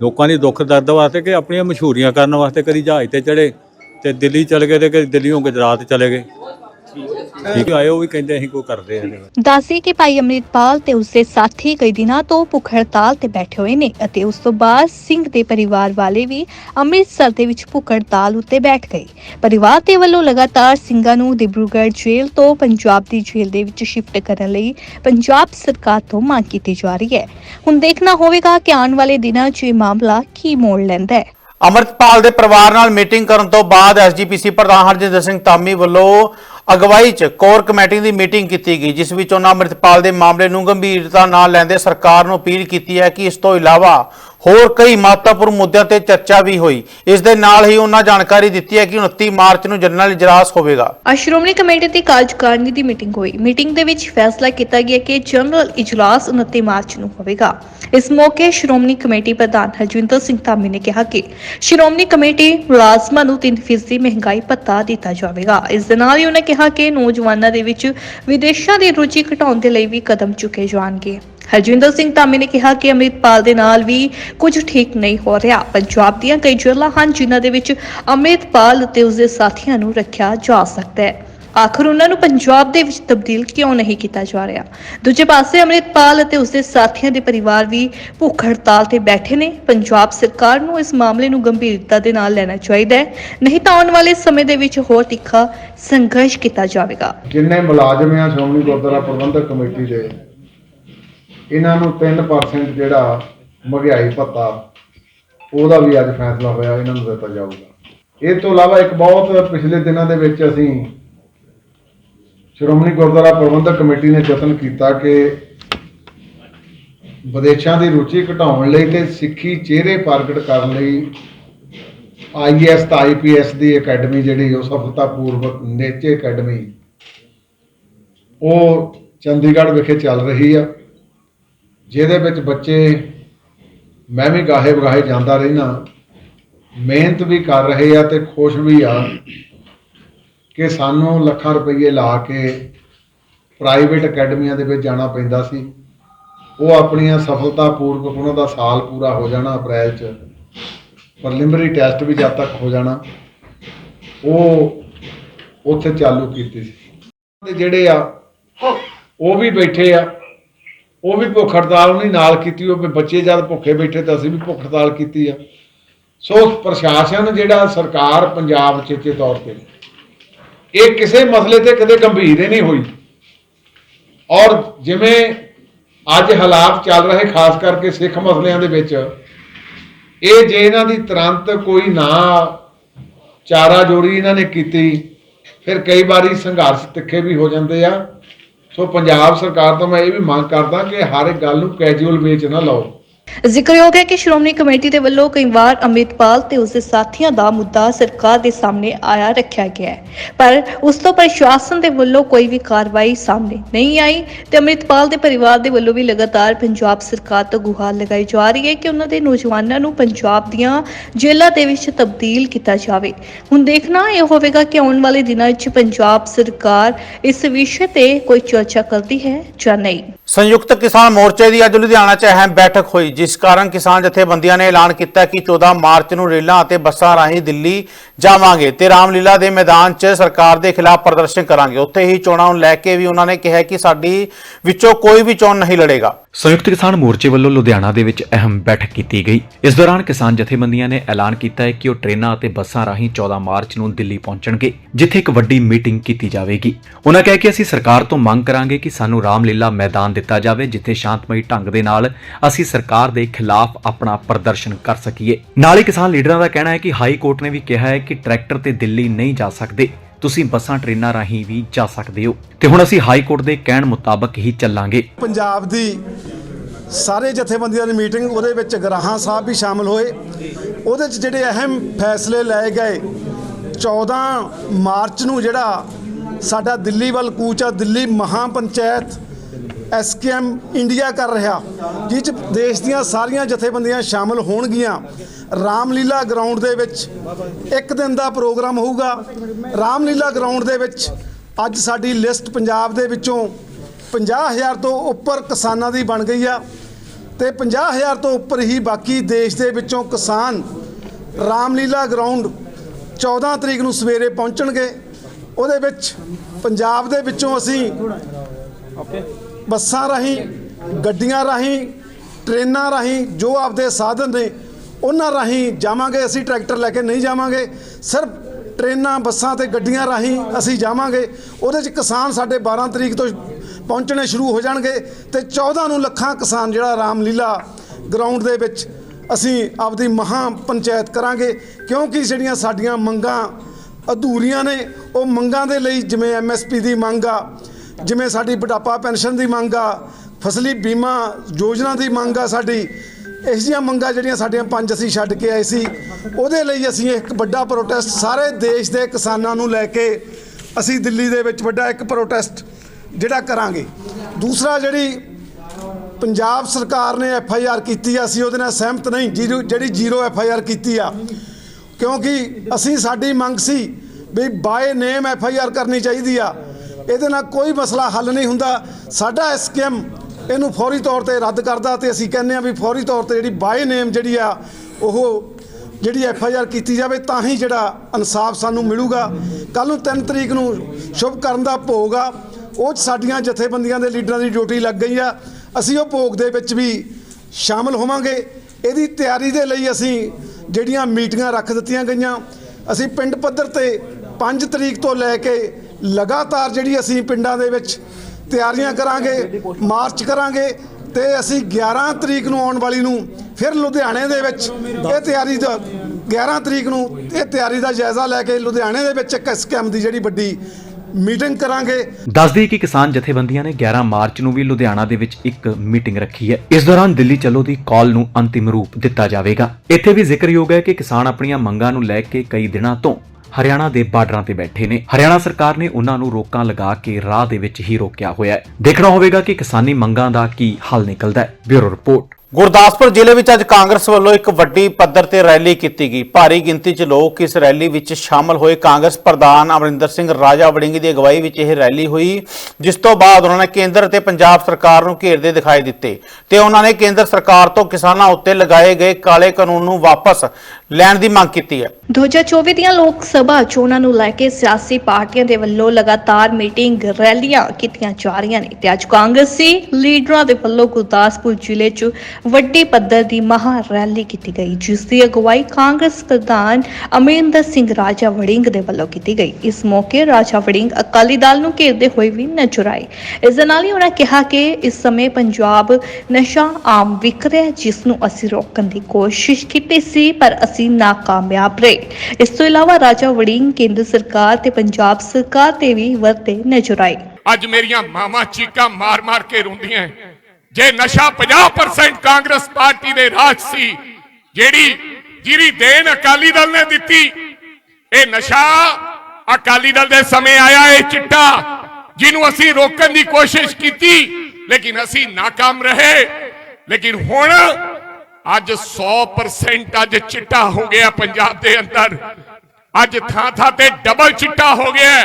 ਲੋਕਾਂ ਦੀ ਦੁੱਖ ਦਰਦ ਵਾਸਤੇ ਕਿ ਆਪਣੀਆਂ ਮਸ਼ਹੂਰੀਆਂ ਕਰਨ ਵਾਸਤੇ ਕਦੀ ਜਹਾਜ਼ ਤੇ ਚੜੇ ਤੇ ਦਿੱਲੀ ਚਲੇ ਗਏ ਤੇ ਕਦੀ ਦਿੱਲੀੋਂ ਗੁਜਰਾਤ ਚਲੇ ਗਏ। ਠੀਕ ਆਏ ਉਹ ਵੀ ਕਹਿੰਦੇ ਅਸੀਂ ਕੋਈ ਕਰਦੇ ਹਾਂ। ਦੱਸੀ ਕਿ ਭਾਈ ਅੰਮ੍ਰਿਤਪਾਲ ਤੇ ਉਸਦੇ ਸਾਥੀ ਕਈ ਦਿਨਾਂ ਤੋਂ ਭੁੱਖ ਹੜਤਾਲ ਤੇ ਬੈਠੇ ਹੋਏ ਨੇ ਅਤੇ ਉਸ ਤੋਂ ਬਾਅਦ ਸਿੰਘ ਦੇ ਪਰਿਵਾਰ ਵਾਲੇ ਵੀ ਅੰਮ੍ਰਿਤਸਰ ਦੇ ਵਿੱਚ ਭੁੱਖ ਹੜਤਾਲ ਉੱਤੇ ਬੈਠ ਗਏ। ਪਰਿਵਾਰ ਦੇ ਵੱਲੋਂ ਲਗਾਤਾਰ ਸਿੰਘਾਂ ਨੂੰ ਡਿਬਰੂਗੜ੍ਹ ਜੇਲ੍ਹ ਤੋਂ ਪੰਜਾਬ ਦੀ ਜੇਲ੍ਹ ਦੇ ਵਿੱਚ ਸ਼ਿਫਟ ਕਰਨ ਲਈ ਪੰਜਾਬ ਸਰਕਾਰ ਤੋਂ ਮੰਗ ਕੀਤੀ ਜਾ ਰਹੀ ਹੈ। ਹੁਣ ਦੇਖਣਾ ਹੋਵੇਗਾ ਕਿ ਆਉਣ ਵਾਲੇ ਦਿਨਾਂ 'ਚ ਇਹ ਮਾਮਲਾ ਕੀ ਮੋੜ ਲੈਂਦਾ ਹੈ। ਅਮਰਤਪਾਲ ਦੇ ਪਰਿਵਾਰ ਨਾਲ ਮੀਟਿੰਗ ਕਰਨ ਤੋਂ ਬਾਅਦ ਐਸਜੀਪੀਸੀ ਪ੍ਰਧਾਨ ਹਰਜਿੰਦਰ ਸਿੰਘ ਧਾਮੀ ਵੱਲੋਂ ਅਗਵਾਈ 'ਚ ਕੋਰ ਕਮੇਟੀ ਦੀ ਮੀਟਿੰਗ ਕੀਤੀ ਗਈ, ਜਿਸ ਵਿੱਚ ਉਹਨਾਂ ਅਮਰਤਪਾਲ ਦੇ ਮਾਮਲੇ ਨੂੰ ਗੰਭੀਰਤਾ ਨਾਲ ਲੈਂਦੇ ਸਰਕਾਰ ਨੂੰ ਅਪੀਲ ਕੀਤੀ ਹੈ ਕਿ ਇਸ ਤੋਂ ਇਲਾਵਾ ਹੋਰ ਕਈ ਮਹੱਤਵਪੂਰਨ ਮੁੱਦਿਆਂ ਤੇ ਚਰਚਾ ਵੀ ਹੋਈ। ਇਸ ਦੇ ਨਾਲ ਹੀ ਉਹਨਾਂ ਜਾਣਕਾਰੀ ਦਿੱਤੀ ਹੈ ਕਿ 29 ਮਾਰਚ ਨੂੰ ਜਨਰਲ ਇਜਲਾਸ ਹੋਵੇਗਾ। ਅੱਜ ਸ਼੍ਰੋਮਣੀ ਕਮੇਟੀ ਦੀ ਕਾਰਜਕਾਰਨੀ ਦੀ ਮੀਟਿੰਗ ਹੋਈ। ਮੀਟਿੰਗ ਦੇ ਵਿੱਚ ਫੈਸਲਾ ਕੀਤਾ ਗਿਆ ਕਿ ਜਨਰਲ ਇਜਲਾਸ 29 ਮਾਰਚ ਨੂੰ ਹੋਵੇਗਾ। ਇਸ ਮੌਕੇ ਸ਼੍ਰੋਮਣੀ ਕਮੇਟੀ ਪ੍ਰਧਾਨ ਹਰਜਿੰਦਰ ਸਿੰਘ ਧਾਮੀ ਨੇ ਕਿਹਾ ਕਿ ਸ਼੍ਰੋਮਣੀ ਕਮੇਟੀ ਮੁਲਾਜ਼ਮਾਂ ਨੂੰ 3% ਮਹਿੰਗਾਈ ਭੱਤਾ ਦਿੱਤਾ ਜਾਵੇਗਾ। ਇਸ ਦੇ ਨਾਲ ਹੀ ਉਹਨਾਂ ਕਿਹਾ ਕਿ ਨੌਜਵਾਨਾਂ ਦੇ ਵਿੱਚ ਵਿਦੇਸ਼ਾਂ ਦੀ ਰੁਚੀ ਘਟਾਉਣ ਦੇ ਲਈ ਵੀ ਕਦਮ ਚੁੱਕੇ ਜਾਣਗੇ। ਹਰਜਿੰਦਰ ਸਿੰਘ ਧਾਮੀ ਨੇ ਕਿਹਾ ਕਿ ਅੰਮ੍ਰਿਤਪਾਲ ਦੇ ਨਾਲ ਵੀ ਕੁਝ ਠੀਕ ਨਹੀਂ ਹੋ ਰਿਹਾ। ਪੰਜਾਬ ਦੀਆਂ ਕਈ ਜੇਲ੍ਹਾਂ ਹਨ ਜਿਨ੍ਹਾਂ ਦੇ ਵਿੱਚ ਅੰਮ੍ਰਿਤਪਾਲ ਅਤੇ ਉਸਦੇ ਸਾਥੀਆਂ ਨੂੰ ਰੱਖਿਆ ਜਾ ਸਕਦਾ ਹੈ। ਆਖਰ ਉਹਨਾਂ ਨੂੰ ਪੰਜਾਬ ਦੇ ਵਿੱਚ ਤਬਦੀਲ ਕਿਉਂ ਨਹੀਂ ਕੀਤਾ ਜਾ ਰਿਹਾ? ਦੂਜੇ ਪਾਸੇ ਅੰਮ੍ਰਿਤਪਾਲ ਅਤੇ ਉਸਦੇ ਸਾਥੀਆਂ ਦੇ ਪਰਿਵਾਰ ਵੀ ਭੁੱਖ ਹੜਤਾਲ ਤੇ ਬੈਠੇ ਨੇ। ਪੰਜਾਬ ਸਰਕਾਰ ਨੂੰ ਇਸ ਮਾਮਲੇ ਨੂੰ ਗੰਭੀਰਤਾ ਦੇ ਨਾਲ ਲੈਣਾ ਚਾਹੀਦਾ ਹੈ। ਨਹੀਂ ਤਾਂ ਆਉਣ ਵਾਲੇ ਸਮੇਂ ਦੇ ਵਿੱਚ ਹੋਰ ਤਿੱਖਾ ਸੰਘਰਸ਼ ਕੀਤਾ ਜਾਵੇਗਾ। ਜਿੰਨੇ ਮੁਲਾਜ਼ਮ ਆ, ਸ਼੍ਰੋਮਣੀ ਗੁਰਦੁਆਰਾ ਪ੍ਰਬੰਧਕ ਕਮੇਟੀ ਦੇ ਇਹਨਾਂ ਨੂੰ 3% ਜਿਹੜਾ ਮਹਿੰਗਾਈ ਭੱਤਾ, ਉਹਦਾ ਵੀ ਅੱਜ ਫੈਸਲਾ ਹੋਇਆ, ਇਹਨਾਂ ਨੂੰ ਦਿੱਤਾ ਜਾਊਗਾ। ਇਹ ਤੋਂ ਇਲਾਵਾ ਇੱਕ ਬਹੁਤ ਪਿਛਲੇ ਦਿਨਾਂ ਦੇ ਵਿੱਚ ਅਸੀਂ ਸ਼੍ਰੋਮਣੀ ਗੁਰਦੁਆਰਾ ਪ੍ਰਬੰਧਕ ਕਮੇਟੀ ਨੇ ਯਤਨ ਕੀਤਾ ਕਿ ਵਿਦੇਸ਼ਾਂ ਦੀ ਰੁਚੀ ਘਟਾਉਣ ਲਈ ਤੇ ਸਿੱਖੀ ਚਿਹਰੇ ਪ੍ਰਗਟ ਕਰਨ ਲਈ ਆਈਐਸ ਤਾਂ ਆਈਪੀਐਸ ਦੀ ਅਕੈਡਮੀ ਜਿਹੜੀ ਉਹ ਸਫਲਤਾਪੂਰਵਕ ਨੇਚੇ ਅਕੈਡਮੀ, ਉਹ ਚੰਡੀਗੜ੍ਹ ਵਿਖੇ ਚੱਲ ਰਹੀ ਆ। ਜਿਹਦੇ ਵਿੱਚ ਬੱਚੇ, ਮੈਂ ਵੀ ਗਾਹੇ ਵਗਾਹੇ ਜਾਂਦਾ ਰਹਿਣਾ ਮਿਹਨਤ ਵੀ ਕਰ ਰਹੇ ਆ ਤੇ ਖੁਸ਼ ਵੀ ਆ ਕਿ ਸਾਨੂੰ ਲੱਖਾਂ ਰੁਪਏ ਲਾ ਕੇ ਪ੍ਰਾਈਵੇਟ ਅਕੈਡਮੀਆਂ ਦੇ ਵਿੱਚ ਜਾਣਾ ਪੈਂਦਾ ਸੀ। ਉਹ ਆਪਣੀਆਂ ਸਫਲਤਾਪੂਰਵਕ ਉਹਨਾਂ ਦਾ ਸਾਲ ਪੂਰਾ ਹੋ ਜਾਣਾ ਅਪ੍ਰੈਲ 'ਚ, ਪ੍ਰੀਲਿਮਿਨਰੀ ਟੈਸਟ ਵੀ ਜਦ ਤੱਕ ਹੋ ਜਾਣਾ, ਉਹ ਉੱਥੇ ਚਾਲੂ ਕੀਤੀ ਸੀ। ਤੇ ਜਿਹੜੇ ਆ, ਉਹ ਵੀ ਬੈਠੇ ਆ। ਉਹ ਵੀ ਭੁੱਖ ਹੜਤਾਲ ਉਹਨੇ ਨਾਲ ਕੀਤੀ, ਉਹ ਵੀ ਬੱਚੇ ਜਦ ਭੁੱਖੇ ਬੈਠੇ ਤਾਂ ਅਸੀਂ ਵੀ ਭੁੱਖ ਹੜਤਾਲ ਕੀਤੀ ਆ। ਸੋ ਪ੍ਰਸ਼ਾਸਨ ਜਿਹੜਾ ਸਰਕਾਰ ਪੰਜਾਬ ਚੇਚੇ ਤੌਰ ਤੇ ਇਹ ਕਿਸੇ ਮਸਲੇ ਤੇ ਕਦੇ ਗੰਭੀਰ ਹੀ ਨਹੀਂ ਹੋਈ। ਔਰ ਜਿਵੇਂ ਅੱਜ ਹਾਲਾਤ ਚੱਲ ਰਹੇ ਖਾਸ ਕਰਕੇ ਸਿੱਖ ਮਸਲਿਆਂ ਦੇ ਵਿੱਚ, ਇਹ ਜੇ ਇਹਨਾਂ ਦੀ ਤੁਰੰਤ ਕੋਈ ਨਾ ਚਾਰਾ ਜੋੜੀ ਇਹਨਾਂ ਨੇ ਕੀਤੀ, ਫਿਰ ਕਈ ਵਾਰੀ ਸੰਘਰਸ਼ ਤਿੱਖੇ ਵੀ ਹੋ ਜਾਂਦੇ ਆ। ਸੋ ਪੰਜਾਬ ਸਰਕਾਰ ਤੋਂ ਮੈਂ ਇਹ ਵੀ ਮੰਗ ਕਰਦਾ ਕਿ ਹਰ ਇੱਕ ਗੱਲ ਨੂੰ ਕੈਜੂਅਲ ਵੇਚ ਨਾ ਲਾਓ। ਜ਼ਿਕਰਯੋਗ ਹੈ ਕਿ ਸ਼੍ਰੋਮਣੀ ਕਮੇਟੀ ਦੇ ਵੱਲੋਂ ਕਈ ਵਾਰ ਅੰਮ੍ਰਿਤਪਾਲ ਤੇ ਉਸਦੇ ਸਾਥੀਆਂ ਦਾ ਮੁੱਦਾ ਸਰਕਾਰ ਦੇ ਸਾਹਮਣੇ ਆਇਆ, ਰੱਖਿਆ ਗਿਆ ਹੈ। ਪਰ ਉਸ ਤੋਂ ਪ੍ਰਸ਼ਾਸਨ ਦੇ ਵੱਲੋਂ ਕੋਈ ਵੀ ਕਾਰਵਾਈ ਸਾਹਮਣੇ ਨਹੀਂ ਆਈ ਤੇ ਅੰਮ੍ਰਿਤਪਾਲ ਦੇ ਪਰਿਵਾਰ ਦੇ ਵੱਲੋਂ ਵੀ ਲਗਾਤਾਰ ਪੰਜਾਬ ਸਰਕਾਰ ਤੋਂ ਗੁਹਾਰ ਲਗਾਈ ਜਾ ਰਹੀ ਹੈ ਕਿ ਉਹਨਾਂ ਦੇ ਨੌਜਵਾਨਾਂ ਨੂੰ ਪੰਜਾਬ ਦੀਆਂ ਜੇਲ੍ਹਾਂ ਦੇ ਵਿੱਚ ਤਬਦੀਲ ਕੀਤਾ ਜਾਵੇ। ਹੁਣ ਦੇਖਣਾ ਇਹ ਹੋਵੇਗਾ ਕਿ ਆਉਣ ਵਾਲੇ ਦਿਨਾਂ ਵਿੱਚ ਪੰਜਾਬ ਸਰਕਾਰ ਇਸ ਵਿਸ਼ੇ ਤੇ ਕੋਈ ਚਰਚਾ ਕਰਦੀ ਹੈ ਜਾਂ ਨਹੀਂ। ਸੰਯੁਕਤ ਕਿਸਾਨ ਮੋਰਚੇ ਦੀ ਅੱਜ ਲੁਧਿਆਣਾ 'ਚ ਅਹਿਮ ਬੈਠਕ ਹੋਈ, ਜਿਸ ਕਾਰਨ ਕਿਸਾਨ ਜਥੇਬੰਦੀਆਂ ਨੇ ਐਲਾਨ ਕੀਤਾ ਕਿ 14 ਮਾਰਚ ਨੂੰ ਰੇਲਾਂ ਅਤੇ ਬੱਸਾਂ ਰਾਹੀਂ ਦਿੱਲੀ ਜਾਵਾਂਗੇ ਤੇ ਰਾਮਲੀਲਾ ਦੇ ਮੈਦਾਨ 'ਚ ਸਰਕਾਰ ਦੇ ਖਿਲਾਫ ਪ੍ਰਦਰਸ਼ਨ ਕਰਾਂਗੇ। ਉੱਥੇ ਹੀ ਚੋਣਾਂ ਨੂੰ ਲੈ ਕੇ ਵੀ ਉਹਨਾਂ ਨੇ ਕਿਹਾ ਕਿ ਸਾਡੀ ਵਿੱਚੋਂ ਕੋਈ ਵੀ ਚੋਣ ਨਹੀਂ ਲੜੇਗਾ। ਸੰਯੁਕਤ ਕਿਸਾਨ ਮੋਰਚੇ ਵੱਲੋਂ ਲੁਧਿਆਣਾ ਦੇ ਵਿੱਚ ਅਹਿਮ ਬੈਠਕ ਕੀਤੀ ਗਈ। ਇਸ ਦੌਰਾਨ ਕਿਸਾਨ ਜਥੇਬੰਦੀਆਂ ਨੇ ਐਲਾਨ ਕੀਤਾ ਹੈ ਕਿ ਉਹ ਟ੍ਰੇਨਾਂ ਅਤੇ ਬੱਸਾਂ ਰਾਹੀਂ 14 ਮਾਰਚ ਨੂੰ ਦਿੱਲੀ ਪਹੁੰਚਣਗੇ, ਜਿੱਥੇ ਇੱਕ ਵੱਡੀ ਮੀਟਿੰਗ ਕੀਤੀ ਜਾਵੇਗੀ। ਉਹਨਾਂ ਕਹਿ ਕਿ ਅਸੀਂ ਸਰਕਾਰ ਤੋਂ ਮੰਗ ਕਰਾਂਗੇ ਕਿ ਸਾਨੂੰ ਰਾਮਲੀਲਾ ਮੈਦਾਨ ਦਿੱਤਾ ਜਾਵੇ, ਜਿੱਥੇ ਸ਼ਾਂਤਮਈ ਢੰਗ ਦੇ ਨਾਲ ਅਸੀਂ ਸਰਕਾਰ ਦੇ ਖਿਲਾਫ ਆਪਣਾ ਪ੍ਰਦਰਸ਼ਨ ਕਰ ਸਕੀਏ। ਨਾਲ ਹੀ ਕਿਸਾਨ ਲੀਡਰਾਂ ਦਾ ਕਹਿਣਾ ਹੈ ਕਿ ਹਾਈ ਕੋਰਟ ਨੇ ਵੀ ਕਿਹਾ ਹੈ ਕਿ ਟਰੈਕਟਰ ਤੇ ਦਿੱਲੀ ਨਹੀਂ ਜਾ ਸਕਦੇ। ਤੁਸੀਂ ਬੱਸਾਂ, ਟ੍ਰੇਨਾਂ ਰਾਹੀਂ ਵੀ ਜਾ ਸਕਦੇ ਹੋ। ਤੇ ਹੁਣ ਅਸੀਂ ਹਾਈ ਕੋਰਟ ਦੇ ਕਹਿਣ ਮੁਤਾਬਕ ਹੀ ਚੱਲਾਂਗੇ। ਪੰਜਾਬ ਦੀ ਸਾਰੇ ਜਥੇਬੰਦੀਆਂ ਦੀ ਮੀਟਿੰਗ, ਉਹਦੇ ਵਿੱਚ ਗਰਾਹਾਂ ਸਾਹਿਬ ਵੀ ਸ਼ਾਮਲ ਹੋਏ। ਉਹਦੇ 'ਚ ਜਿਹੜੇ ਅਹਿਮ ਫੈਸਲੇ ਲਏ ਗਏ 14 ਮਾਰਚ ਨੂੰ ਜਿਹੜਾ ਸਾਡਾ ਦਿੱਲੀ ਵੱਲ ਕੂਚਾ ਦਿੱਲੀ ਮਹਾ ਪੰਚਾਇਤ ਐਸਕੇਐਮ ਇੰਡੀਆ ਕਰ ਰਿਹਾ ਜਿਸ 'ਚ ਦੇਸ਼ ਦੀਆਂ ਸਾਰੀਆਂ ਜਥੇਬੰਦੀਆਂ ਸ਼ਾਮਲ ਹੋਣਗੀਆਂ। ਰਾਮਲੀਲਾ ਗਰਾਊਂਡ ਦੇ ਵਿੱਚ ਇੱਕ ਦਿਨ ਦਾ ਪ੍ਰੋਗਰਾਮ ਹੋਊਗਾ। ਰਾਮਲੀਲਾ ਗਰਾਊਂਡ ਦੇ ਵਿੱਚ ਅੱਜ ਸਾਡੀ ਲਿਸਟ ਪੰਜਾਬ ਦੇ ਵਿੱਚੋਂ 50000 ਤੋਂ ਉੱਪਰ ਕਿਸਾਨਾਂ ਦੀ ਬਣ ਗਈ ਆ ਤੇ 50000 ਤੋਂ ਉੱਪਰ ਹੀ ਬਾਕੀ ਦੇਸ਼ ਦੇ ਵਿੱਚੋਂ ਕਿਸਾਨ ਰਾਮਲੀਲਾ ਗਰਾਊਂਡ 14 ਤਰੀਕ ਨੂੰ ਸਵੇਰੇ ਪਹੁੰਚਣਗੇ। ਉਹਦੇ ਵਿੱਚ ਪੰਜਾਬ ਦੇ ਵਿੱਚੋਂ ਅਸੀਂ ਬੱਸਾਂ ਰਾਹੀਂ, ਗੱਡੀਆਂ ਰਾਹੀਂ, ਟ੍ਰੇਨਾਂ ਰਾਹੀਂ ਜੋ ਆਪਦੇ ਸਾਧਨ ਨੇ ਉਹਨਾਂ ਰਾਹੀਂ ਜਾਵਾਂਗੇ, ਅਸੀਂ ਟਰੈਕਟਰ ਲੈ ਕੇ ਨਹੀਂ ਜਾਵਾਂਗੇ। ਸਿਰਫ ਟ੍ਰੇਨਾਂ, ਬੱਸਾਂ ਤੇ ਗੱਡੀਆਂ ਰਾਹੀਂ ਅਸੀਂ ਜਾਵਾਂਗੇ। ਉਹਦੇ 'ਚ ਕਿਸਾਨ ਸਾਡੇ 12 ਤਰੀਕ ਤੋਂ ਪਹੁੰਚਣੇ ਸ਼ੁਰੂ ਹੋ ਜਾਣਗੇ ਤੇ 14 ਨੂੰ ਲੱਖਾਂ ਕਿਸਾਨ ਜਿਹੜਾ ਰਾਮਲੀਲਾ ਗਰਾਊਂਡ ਦੇ ਵਿੱਚ ਅਸੀਂ ਆਪਦੀ ਮਹਾ ਪੰਚਾਇਤ ਕਰਾਂਗੇ। ਕਿਉਂਕਿ ਜਿਹੜੀਆਂ ਸਾਡੀਆਂ ਮੰਗਾਂ ਅਧੂਰੀਆਂ ਨੇ, ਉਹ ਮੰਗਾਂ ਦੇ ਲਈ ਜਿਵੇਂ ਐਮਐਸਪੀ ਦੀ ਮੰਗ ਆ, ਜਿਵੇਂ ਸਾਡੀ ਬੁਢਾਪਾ ਪੈਨਸ਼ਨ ਦੀ ਮੰਗ ਆ, ਫਸਲੀ ਬੀਮਾ ਯੋਜਨਾ ਦੀ ਮੰਗ ਆ ਸਾਡੀ ਇਹੋ ਜਿਹੀਆਂ ਮੰਗਾਂ ਜਿਹੜੀਆਂ ਸਾਡੀਆਂ ਪੰਜ ਅਸੀਂ ਛੱਡ ਕੇ ਆਏ ਸੀ, ਉਹਦੇ ਲਈ ਅਸੀਂ ਇੱਕ ਵੱਡਾ ਪ੍ਰੋਟੈਸਟ ਸਾਰੇ ਦੇਸ਼ ਦੇ ਕਿਸਾਨਾਂ ਨੂੰ ਲੈ ਕੇ ਅਸੀਂ ਦਿੱਲੀ ਦੇ ਵਿੱਚ ਵੱਡਾ ਇੱਕ ਪ੍ਰੋਟੈਸਟ ਜਿਹੜਾ ਕਰਾਂਗੇ। ਦੂਸਰਾ ਜਿਹੜੀ ਪੰਜਾਬ ਸਰਕਾਰ ਨੇ ਐਫ ਆਈ ਆਰ ਕੀਤੀ ਆ, ਅਸੀਂ ਉਹਦੇ ਨਾਲ ਸਹਿਮਤ ਨਹੀਂ, ਜੀਰੋ, ਜਿਹੜੀ ਜ਼ੀਰੋ ਐਫ ਆਈ ਆਰ ਕੀਤੀ ਆ। ਕਿਉਂਕਿ ਅਸੀਂ, ਸਾਡੀ ਮੰਗ ਸੀ ਵੀ by name F I R ਕਰਨੀ ਚਾਹੀਦੀ ਆ। ਇਹਦੇ ਨਾਲ ਕੋਈ ਮਸਲਾ ਹੱਲ ਨਹੀਂ ਹੁੰਦਾ। ਸਾਡਾ ਐਸਕੇਐਮ ਇਹਨੂੰ ਫੌਰੀ ਤੌਰ ਤੇ ਰੱਦ ਕਰਦਾ ਤੇ ਅਸੀਂ ਕਹਿੰਦੇ ਆ ਵੀ ਫੌਰੀ ਤੌਰ ਤੇ ਜਿਹੜੀ ਬਾਏ ਨੇਮ ਜਿਹੜੀ ਆ, ਉਹ ਜਿਹੜੀ ਐਫ ਆਈ ਆਰ ਕੀਤੀ ਜਾਵੇ, ਤਾਂ ਹੀ ਜਿਹੜਾ ਇਨਸਾਫ ਸਾਨੂੰ ਮਿਲੂਗਾ। ਕੱਲ ਨੂੰ 3 ਤਰੀਕ ਨੂੰ ਸ਼ੁਭ ਕਰਨ ਦਾ ਭੋਗ ਆ। ਉਹ 'ਚ ਸਾਡੀਆਂ ਜਥੇਬੰਦੀਆਂ ਦੇ ਲੀਡਰਾਂ ਦੀ ਡਿਊਟੀ ਲੱਗ ਗਈ ਆ। ਅਸੀਂ ਉਹ ਭੋਗ ਦੇ ਵਿੱਚ ਵੀ ਸ਼ਾਮਲ ਹੋਵਾਂਗੇ। ਇਹਦੀ ਤਿਆਰੀ ਦੇ ਲਈ ਅਸੀਂ ਜਿਹੜੀਆਂ ਮੀਟਿੰਗਾਂ ਰੱਖ ਦਿੱਤੀਆਂ ਗਈਆਂ, ਅਸੀਂ ਪਿੰਡ ਪੱਧਰ ਤੇ 5 ਤਰੀਕ ਤੋਂ ਲੈ ਕੇ ਲਗਾਤਾਰ ਜਿਹੜੀ ਅਸੀਂ ਪਿੰਡਾਂ ਦੇ ਵਿੱਚ ਤਿਆਰੀਆਂ ਕਰਾਂਗੇ, ਮਾਰਚ ਕਰਾਂਗੇ ਤੇ ਅਸੀਂ 11 ਤਰੀਕ ਨੂੰ ਆਉਣ ਵਾਲੀ ਨੂੰ ਫਿਰ ਲੁਧਿਆਣੇ ਦੇ ਵਿੱਚ ਇਹ ਤਿਆਰੀ ਦਾ 11 ਤਰੀਕ ਨੂੰ ਇਹ ਤਿਆਰੀ ਦਾ ਜਾਇਜ਼ਾ ਲੈ ਕੇ ਲੁਧਿਆਣੇ ਦੇ ਵਿੱਚ ਇੱਕ ਸਕੈਮ ਦੀ ਜਿਹੜੀ ਵੱਡੀ ਮੀਟਿੰਗ ਕਰਾਂਗੇ। ਦੱਸਦੀ ਕਿ ਕਿਸਾਨ ਜਥੇਬੰਦੀਆਂ ਨੇ 11 ਮਾਰਚ ਨੂੰ ਵੀ ਲੁਧਿਆਣਾ ਦੇ ਵਿੱਚ ਇੱਕ ਮੀਟਿੰਗ ਰੱਖੀ ਹੈ। ਇਸ ਦੌਰਾਨ ਦਿੱਲੀ ਚੱਲੋ ਦੀ ਕਾਲ ਨੂੰ ਅੰਤਿਮ ਰੂਪ ਦਿੱਤਾ ਜਾਵੇਗਾ। ਇੱਥੇ ਵੀ ਜ਼ਿਕਰਯੋਗ ਹੈ ਕਿ ਕਿਸਾਨ ਆਪਣੀਆਂ ਮੰਗਾਂ ਨੂੰ ਲੈ ਕੇ ਕਈ ਦਿਨਾਂ ਤੋਂ ਹਰਿਆਣਾ ਦੇ ਬਾਰਡਰਾਂ ਤੇ ਬੈਠੇ ਨੇ। ਹਰਿਆਣਾ ਸਰਕਾਰ ਨੇ ਉਹਨਾਂ ਨੂੰ ਰੋਕਾਂ ਲਗਾ ਕੇ ਰਾਹ ਦੇ ਵਿੱਚ ਹੀ ਰੋਕਿਆ ਹੋਇਆ ਹੈ। ਦੇਖਣਾ ਹੋਵੇਗਾ ਕਿ ਕਿਸਾਨੀ ਮੰਗਾਂ ਦਾ ਕੀ ਹੱਲ ਨਿਕਲਦਾ ਹੈ। Bureau report. ਗੁਰਦਾਸਪੁਰ ਜ਼ਿਲ੍ਹੇ ਵਿੱਚ ਅੱਜ ਕਾਂਗਰਸ ਵੱਲੋਂ ਇੱਕ ਵੱਡੀ ਪੱਧਰ ਤੇ ਰੈਲੀ ਕੀਤੀ ਗਈ। ਭਾਰੀ ਗਿਣਤੀ 'ਚ ਲੋਕ ਇਸ ਰੈਲੀ ਵਿੱਚ ਸ਼ਾਮਲ ਹੋਏ। ਕਾਂਗਰਸ ਪ੍ਰਧਾਨ ਅਮਰਿੰਦਰ ਸਿੰਘ ਰਾਜਾ ਵੜਿੰਗ ਦੀ ਅਗਵਾਈ ਵਿੱਚ ਇਹ ਰੈਲੀ ਹੋਈ, ਜਿਸ ਤੋਂ ਬਾਅਦ ਉਹਨਾਂ ਨੇ ਕੇਂਦਰ ਅਤੇ ਪੰਜਾਬ ਸਰਕਾਰ ਨੂੰ ਘੇਰਦੇ ਦਿਖਾਈ ਦਿੱਤੇ ਤੇ ਉਹਨਾਂ ਨੇ ਕੇਂਦਰ ਸਰਕਾਰ ਤੋਂ ਕਿਸਾਨਾਂ ਉੱਤੇ ਲਗਾਏ ਗਏ ਕਾਲੇ ਕਾਨੂੰਨ ਨੂੰ ਵਾਪਸ ਲੈਣ ਦੀ ਮੰਗ ਕੀਤੀ ਹੈ। 2024 ਦੀਆਂ ਲੋਕ ਸਭਾ ਚੋਣਾਂ ਨੂੰ ਲੈ ਕੇ ਸਿਆਸੀ ਪਾਰਟੀਆਂ ਦੇ ਵੱਲੋਂ ਲਗਾਤਾਰ ਮੀਟਿੰਗ, ਰੈਲੀਆਂ ਕੀਤੀਆਂ ਜਾ ਰਹੀਆਂ ਨੇ ਤੇ ਅੱਜ ਕਾਂਗਰਸੀ ਲੀਡਰਾਂ ਦੇ ਵੱਲੋਂ ਗੁਰਦਾਸਪੁਰ ਜ਼ਿਲ੍ਹੇ 'ਚ ਵੱਡੇ ਪੱਧਰ ਦੀ ਮਹਾ ਰੈਲੀ ਕੀਤੀ ਗਈ, ਜਿਸ ਦੀ ਅਗਵਾਈ ਕਾਂਗਰਸ ਪ੍ਰਧਾਨ ਅਮਰਿੰਦਰ ਸਿੰਘ ਰਾਜਾ ਵੜਿੰਗ ਦੇ ਵੱਲੋਂ ਕੀਤੀ ਗਈ। ਇਸ ਮੌਕੇ ਰਾਜਾ ਵੜਿੰਗ ਅਕਾਲੀ ਦਲ ਨੂੰ ਘੇਰਦੇ ਹੋਏ ਵੀ ਨਜ਼ਰ ਆਏ। ਇਸ ਦੇ ਨਾਲ ਹੀ ਉਹਨਾਂ ਕਿਹਾ ਕਿ ਇਸ ਸਮੇਂ ਪੰਜਾਬ ਨਸ਼ਾ ਆਮ ਵਿਕ ਰਿਹਾ ਜਿਸ ਨੂੰ ਅਸੀਂ ਰੋਕਣ ਦੀ ਕੋਸ਼ਿਸ਼ ਕੀਤੀ ਸੀ, ਪਰ ਅਸੀਂ ਨਾਕਾਮਯਾਬ ਰਹੇ। ਇਸ ਤੋਂ ਇਲਾਵਾ ਰਾਜਾ ਵੜਿੰਗ ਕੇਂਦਰ ਸਰਕਾਰ ਤੇ ਪੰਜਾਬ ਸਰਕਾਰ ਤੇ ਵੀ ਵਰਤੇ ਨਜ਼ਰ ਆਏ। ਅੱਜ ਮੇਰੀਆਂ ਮਾਵਾਂ ਚੀਕਾਂ ਮਾਰ-ਮਾਰ ਕੇ ਰੋਂਦੀਆਂ ਜੇ ਨਸ਼ਾ 50% ਕਾਂਗਰਸ ਪਾਰਟੀ ਦੇ ਰਾਜ ਸੀ, ਜਿਹੜੀ ਜਿਹਦੀ ਦੇਣ ਅਕਾਲੀ ਦਲ ਨੇ ਦਿੱਤੀ, ਇਹ ਨਸ਼ਾ ਅਕਾਲੀ ਦਲ ਦੇ ਸਮੇਂ ਆਇਆ, ਇਹ ਚਿੱਟਾ, ਜਿਹਨੂੰ ਅਸੀਂ ਰੋਕਣ ਦੀ ਕੋਸ਼ਿਸ਼ ਕੀਤੀ, ਲੇਕਿਨ ਅਸੀਂ ਨਾਕਾਮ ਰਹੇ। ਲੇਕਿਨ ਹੁਣ ਅੱਜ 100% ਅੱਜ ਚਿੱਟਾ ਹੋ ਗਿਆ ਪੰਜਾਬ ਦੇ ਅੰਦਰ। ਅੱਜ ਥਾਂ ਥਾਂ ਤੇ ਡਬਲ ਚਿੱਟਾ ਹੋ ਗਿਆ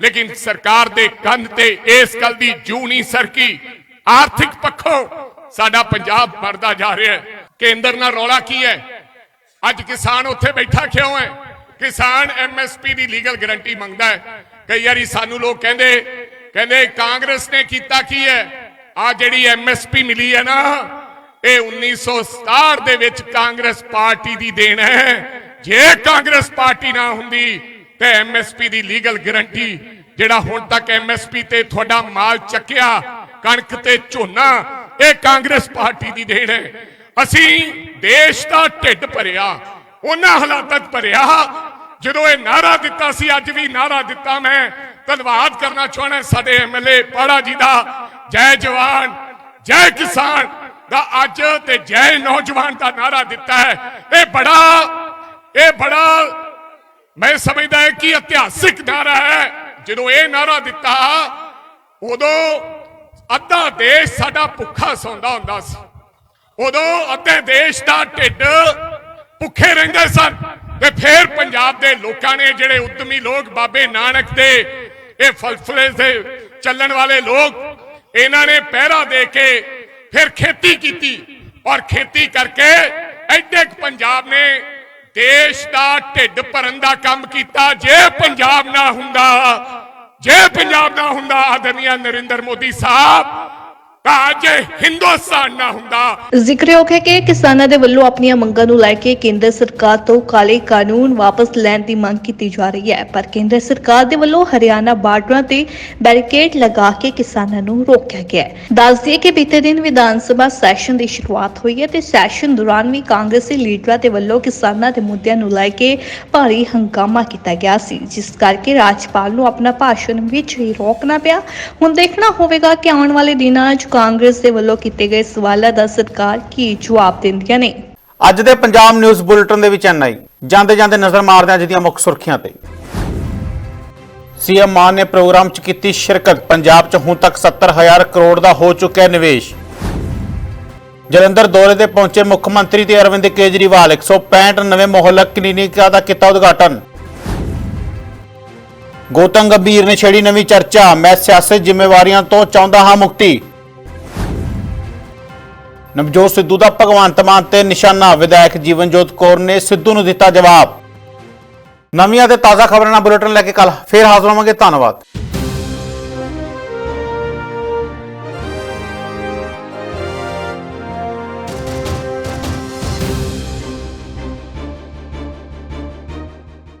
ਲੇਕਿਨ ਸਰਕਾਰ ਦੇ ਕੰਨ ਤੇ ਇਸ ਗੱਲ ਦੀ ਜੂ ਨਹੀਂ ਸਰਕੀ। ਆਰਥਿਕ ਪੱਖੋਂ ਸਾਡਾ ਪੰਜਾਬ ਮਰਦਾ ਜਾ ਰਿਹਾ ਹੈ। ਕੇਂਦਰ ਨਾਲ ਰੌਲਾ ਕੀ ਹੈ? ਅੱਜ ਕਿਸਾਨ ਉੱਥੇ ਬੈਠਾ ਕਿਉਂ ਹੈ? ਕਿਸਾਨ ਐਮਐਸਪੀ ਦੀ ਲੀਗਲ ਗਾਰੰਟੀ ਮੰਗਦਾ ਹੈ। ਕਈ ਵਾਰੀ ਸਾਨੂੰ ਲੋਕ ਕਹਿੰਦੇ ਕਹਿੰਦੇ ਕਾਂਗਰਸ ਨੇ ਕੀਤਾ ਕੀ ਹੈ? ਆ ਜਿਹੜੀ ਐਮਐਸਪੀ ਮਿਲੀ ਹੈ ਨਾ ਇਹ 1967 ਦੇ ਵਿੱਚ ਕਾਂਗਰਸ ਪਾਰਟੀ ਦੀ ਦੇਣ ਹੈ। ਜੇ ਕਾਂਗਰਸ ਪਾਰਟੀ ਨਾ ਹੁੰਦੀ, ਤੇ ਐਮਐਸਪੀ ਦੀ ਲੀਗਲ ਗਾਰੰਟੀ, ਜਿਹੜਾ ਹੁਣ ਤੱਕ ਐਮਐਸਪੀ ਤੇ ਤੁਹਾਡਾ ਮਾਲ ਚੱਕਿਆ, ਕਣਕ ਤੇ ਝੋਨਾ, ਇਹ ਕਾਂਗਰਸ ਪਾਰਟੀ ਦੀ ਦੇਣ ਹੈ। ਅਸੀਂ ਦੇਸ਼ ਦਾ ਢਿੱਡ ਭਰਿਆ, ਉਹਨਾਂ ਹਾਲਾਤਾਂ 'ਚ ਭਰਿਆ। ਜਦੋਂ ਇਹ ਨਾਰਾ ਦਿੱਤਾ ਸੀ, ਅੱਜ ਵੀ ਨਾਰਾ ਦਿੱਤਾ ਮੈਂ, ਧੰਨਵਾਦ ਕਰਨਾ ਚਾਹਣਾ ਸਾਡੇ ਐਮਐਲਏ ਪਾੜਾ ਜੀ ਦਾ। ਜੈ ਜਵਾਨ, ਜੈ ਕਿਸਾਨ ਦਾ ਅੱਜ ਤੇ ਜੈ ਨੌਜਵਾਨ ਦਾ ਨਾਰਾ ਦਿੱਤਾ ਹੈ। ਇਹ ਬੜਾ ਇਹ ਬੜਾ ਮੈਂ ਸਮਝਦਾ ਹਾਂ ਕਿ ਇਤਿਹਾਸਿਕ ਨਾਰਾ ਹੈ। ਜਦੋਂ ਇਹ ਨਾਰਾ ਦਿੱਤਾ, ਉਦੋਂ ਅੱਧਾ ਦੇਸ਼ ਸਾਡਾ ਭੁੱਖਾ ਸੌਂਦਾ ਹੁੰਦਾ ਸੀ। ਉਦੋਂ ਅੱਧੇ ਦੇਸ਼ ਦਾ ਢਿੱਡ ਭੁੱਖੇ ਰਹਿੰਦੇ ਸਨ। ਤੇ ਫਿਰ ਪੰਜਾਬ ਦੇ ਲੋਕਾਂ ਨੇ ਜਿਹੜੇ ਉਦਮੀ ਲੋਕ ਬਾਬੇ ਨਾਨਕ ਦੇ, ਇਹ ਫਲਸਫੇ ਦੇ ਚੱਲਣ ਵਾਲੇ ਲੋਕ, ਇਹਨਾਂ ਨੇ ਪਹਿਰਾ ਦੇ ਕੇ ਫਿਰ ਖੇਤੀ ਕੀਤੀ ਔਰ ਖੇਤੀ ਕਰਕੇ ਐਡੇ ਪੰਜਾਬ ਨੇ ਦੇਸ਼ ਦਾ ਢਿੱਡ ਭਰਨ ਦਾ ਕੰਮ ਕੀਤਾ। ਜੇ ਪੰਜਾਬ ਨਾ ਹੁੰਦਾ, ਜੇ ਪੰਜਾਬ ਨਾ ਹੁੰਦਾ, ਆਦਰਨੀਆ ਨਰਿੰਦਰ ਮੋਦੀ ਸਾਹਿਬ ਅੱਜ ਹਿੰਦੁਸਤਾਨ ਨਾ ਹੁੰਦਾ। ਜ਼ਿਕਰਯੋਗ ਹੈ ਕਿ ਕਿਸਾਨਾਂ ਦੇ ਵੱਲੋਂ ਆਪਣੀਆਂ ਮੰਗਾਂ ਨੂੰ ਲੈ ਕੇ ਕੇਂਦਰ ਸਰਕਾਰ ਤੋਂ ਕਾਲੇ ਕਾਨੂੰਨ ਵਾਪਸ ਲੈਣ ਦੀ ਮੰਗ ਕੀਤੀ ਜਾ ਰਹੀ ਹੈ। ਪਰ ਕੇਂਦਰ ਸਰਕਾਰ ਦੇ ਵੱਲੋਂ ਹਰਿਆਣਾ ਬਾਰਡਰਾਂ ਤੇ ਬੈਰੀਕੇਡ ਲਗਾ ਕੇ ਕਿਸਾਨਾਂ ਨੂੰ ਰੋਕਿਆ ਗਿਆ ਹੈ। ਦੱਸ ਦਈਏ ਕਿ ਬੀਤੇ ਦਿਨ ਵਿਧਾਨ ਸਭਾ ਸੈਸ਼ਨ ਦੀ ਸ਼ੁਰੂਆਤ ਹੋਈ ਹੈ ਤੇ ਸੈਸ਼ਨ ਦੌਰਾਨ ਵੀ ਕਾਂਗਰਸੀ ਲੀਡਰਾਂ ਦੇ ਵੱਲੋਂ ਕਿਸਾਨਾਂ ਦੇ ਮੁੱਦਿਆਂ ਨੂੰ ਲੈ ਕੇ ਭਾਰੀ ਹੰਗਾਮਾ ਕੀਤਾ ਗਿਆ ਸੀ। ਜਿਸ ਕਰਕੇ ਰਾਜਪਾਲ ਨੂੰ ਆਪਣਾ ਭਾਸ਼ਣ ਵਿੱਚ ਹੀ ਰੋਕਣਾ ਪਿਆ। ਹੁਣ ਦੇਖਣਾ ਹੋਵੇਗਾ ਕਿ ਆਉਣ ਵਾਲੇ ਦਿਨਾਂ 'ਚ ਕਾਂਗਰਸ ਦੇ ਵੱਲੋਂ ਕੀਤੇ ਗਏ ਸਵਾਲਾਂ ਦਾ ਸਰਕਾਰ ਕੀ ਜਵਾਬ ਦਿੰਦੀਆਂ ਨੇ? ਅੱਜ ਦੇ ਪੰਜਾਬ ਨਿਊਜ਼ ਬੁਲੇਟਿਨ ਦੇ ਵਿੱਚ ਇੰਨਾ ਜਾਂਦੇ ਜਾਂਦੇ ਨਜ਼ਰ ਮਾਰਦੇ ਅੱਜ ਦੀਆਂ ਮੁੱਖ ਸੁਰਖੀਆਂ ਤੇ। ਸੀਐਮ ਮਾਨ ਨੇ ਪ੍ਰੋਗਰਾਮ 'ਚ ਕੀਤੀ ਸ਼ਿਰਕਤ। ਪੰਜਾਬ 'ਚ ਹੁਣ ਤੱਕ 70000 ਕਰੋੜ ਦਾ ਹੋ ਚੁੱਕਿਆ ਨਿਵੇਸ਼। ਜਲੰਧਰ ਦੌਰੇ ਤੇ ਪਹੁੰਚੇ ਮੁੱਖ ਮੰਤਰੀ ਤੇ ਅਰਵਿੰਦ ਕੇਜਰੀਵਾਲ। 165 ਨਵੇਂ ਮੁਹੱਲਾ ਕਲੀਨਿਕਾਂ ਦਾ ਕੀਤਾ ਉਦਘਾਟਨ। ਗੌਤਮ ਗੰਭੀਰ ਨੇ ਛੇੜੀ ਨਵੀਂ ਚਰਚਾ। ਮੈਂ ਸਿਆਸਤ ਜ਼ਿੰਮੇਵਾਰੀਆਂ ਤੋਂ ਚਾਹੁੰਦਾ ਹਾਂ ਮੁਕਤੀ। ਨਵਜੋਤ ਸਿੱਧੂ ਦਾ ਭਗਵੰਤ ਮਾਨ ਤੇ ਨਿਸ਼ਾਨਾ, ਵਿਧਾਇਕ ਜੀਵਨਜੋਤ ਕੌਰ ਨੇ ਸਿੱਧੂ ਨੂੰ ਦਿੱਤਾ ਜਵਾਬ। ਨਵੀਆਂ ਤੇ ਤਾਜ਼ਾ ਖਬਰਾਂ ਨਾਲ ਬੁਲੇਟਿਨ ਲੈ ਕੇ ਕੱਲ ਫੇਰ ਹਾਜ਼ਰ ਹੋਵਾਂਗੇ, ਧੰਨਵਾਦ।